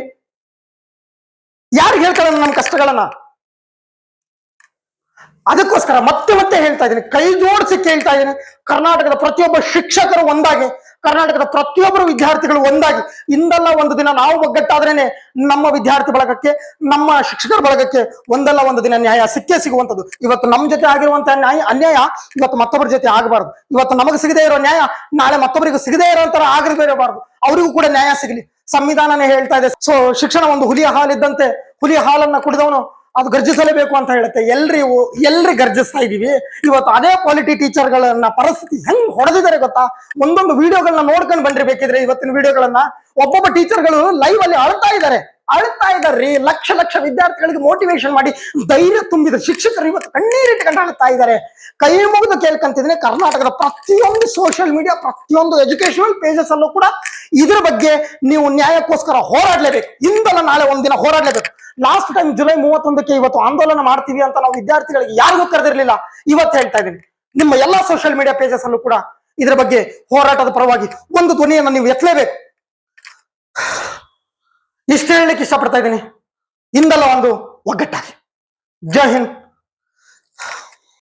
ಯಾರು ಹೇಳ್ತಾರ ನಮ್ಮ ಕಷ್ಟಗಳನ್ನ? ಅದಕ್ಕೋಸ್ಕರ ಮತ್ತೆ ಮತ್ತೆ ಹೇಳ್ತಾ ಇದ್ದೀನಿ, ಕೈ ಜೋಡಿಸಿ ಕೇಳ್ತಾ ಇದ್ದೀನಿ, ಕರ್ನಾಟಕದ ಪ್ರತಿಯೊಬ್ಬ ಶಿಕ್ಷಕರು ಒಂದಾಗಿ ಕರ್ನಾಟಕದ ಪ್ರತಿಯೊಬ್ಬರು ವಿದ್ಯಾರ್ಥಿಗಳು ಒಂದಾಗಿ. ಇಂದಲ್ಲ ಒಂದು ದಿನ ನಾವು ಒಗ್ಗಟ್ಟಾದ್ರೇನೆ ನಮ್ಮ ವಿದ್ಯಾರ್ಥಿ ಬಳಗಕ್ಕೆ, ನಮ್ಮ ಶಿಕ್ಷಕರ ಬಳಗಕ್ಕೆ ಒಂದಲ್ಲ ಒಂದು ದಿನ ನ್ಯಾಯ ಸಿಕ್ಕೇ ಸಿಗುವಂಥದ್ದು. ಇವತ್ತು ನಮ್ಮ ಜೊತೆ ಆಗಿರುವಂತಹ ನ್ಯಾಯ ಅನ್ಯಾಯ, ಇವತ್ತು ಮತ್ತೊಬ್ಬರ ಜೊತೆ ಆಗಬಾರ್ದು. ಇವತ್ತು ನಮಗೆ ಸಿಗದೇ ಇರೋ ನ್ಯಾಯ, ನಾಳೆ ಮತ್ತೊಬ್ಬರಿಗೂ ಸಿಗದೇ ಇರೋ ತರ ಆಗದಿರಬಾರ್ದು ಅವರಿಗೂ ಕೂಡ ನ್ಯಾಯ ಸಿಗಲಿ. ಸಂವಿಧಾನನೇ ಹೇಳ್ತಾ ಇದೆ. ಸೊ, ಶಿಕ್ಷಣ ಒಂದು ಹುಲಿಯ ಹಾಲಿದ್ದಂತೆ ಹುಲಿಯ ಹಾಲನ್ನ ಕುಡಿದವನು ಅದು ಗರ್ಜಿಸಲೇಬೇಕು ಅಂತ ಹೇಳುತ್ತೆ. ಎಲ್ರಿ ಎಲ್ರಿ ಗರ್ಜಿಸ್ತಾ ಇದೀವಿ. ಇವತ್ತು ಅದೇ ಕ್ವಾಲಿಟಿ ಟೀಚರ್ಗಳನ್ನ ಪರಿಸ್ಥಿತಿ ಹೆಂಗ್ ಹೊಡೆದಿದ್ದಾರೆ ಗೊತ್ತಾ? ಒಂದೊಂದು ವಿಡಿಯೋಗಳನ್ನ ನೋಡ್ಕೊಂಡು ಬಂದ್ರಿ ಬೇಕಿದ್ರೆ ಇವತ್ತಿನ ವಿಡಿಯೋಗಳನ್ನ ಒಬ್ಬೊಬ್ಬ ಟೀಚರ್ಗಳು ಲೈವ್ ಅಲ್ಲಿ ಅಳ್ತಾ ಇದ್ದಾರೆ. ಅಳ್ತಾ ಇದಾರ್ರಿ ಲಕ್ಷ ಲಕ್ಷ ವಿದ್ಯಾರ್ಥಿಗಳಿಗೆ ಮೋಟಿವೇಶನ್ ಮಾಡಿ ಧೈರ್ಯ ತುಂಬಿದ ಶಿಕ್ಷಕರು ಇವತ್ತು ಕಣ್ಣೀರಿಟ್ಕೊಂಡು ಅಳ್ತಾ ಇದ್ದಾರೆ. ಕೈ ಮುಗಿದು ಕೇಳ್ಕೊಂತಿದ್ರೆ ಕರ್ನಾಟಕದ ಪ್ರತಿಯೊಂದು ಸೋಷಿಯಲ್ ಮೀಡಿಯಾ ಪ್ರತಿಯೊಂದು ಎಜುಕೇಶನಲ್ ಪೇಜಸ್ ಅಲ್ಲೂ ಕೂಡ ಇದ್ರ ಬಗ್ಗೆ ನೀವು ನ್ಯಾಯಕ್ಕೋಸ್ಕರ ಹೋರಾಡ್ಲೇಬೇಕು. ಇಂದಲ್ಲ ನಾಳೆ ಒಂದಿನ ಹೋರಾಡ್ಲೇಬೇಕು. ಲಾಸ್ಟ್ ಟೈಮ್ ಜುಲೈ ಮೂವತ್ತೊಂದಕ್ಕೆ ಇವತ್ತು ಆಂದೋಲನ ಮಾಡ್ತೀವಿ ಅಂತ ನಾವು ವಿದ್ಯಾರ್ಥಿಗಳಿಗೆ ಯಾರಿಗೂ ಕರೆದಿರಲಿಲ್ಲ. ಇವತ್ತು ಹೇಳ್ತಾ ಇದ್ದೀನಿ. ನಿಮ್ಮ ಎಲ್ಲಾ ಸೋಷಿಯಲ್ ಮೀಡಿಯಾ ಪೇಜಸ್ ಅಲ್ಲೂ ಕೂಡ ಇದರ ಬಗ್ಗೆ ಹೋರಾಟದ ಪರವಾಗಿ ಒಂದು ಧ್ವನಿಯನ್ನು ನೀವು ಎತ್ತಲೇಬೇಕು. ಇಷ್ಟು ಹೇಳಲಿಕ್ಕೆ ಇಷ್ಟಪಡ್ತಾ ಇದ್ದೀನಿ. ಇಂದಲ್ಲ ಒಂದು ಒಗ್ಗಟ್ಟಾಗಿ. ಜೈ ಹಿಂದ್.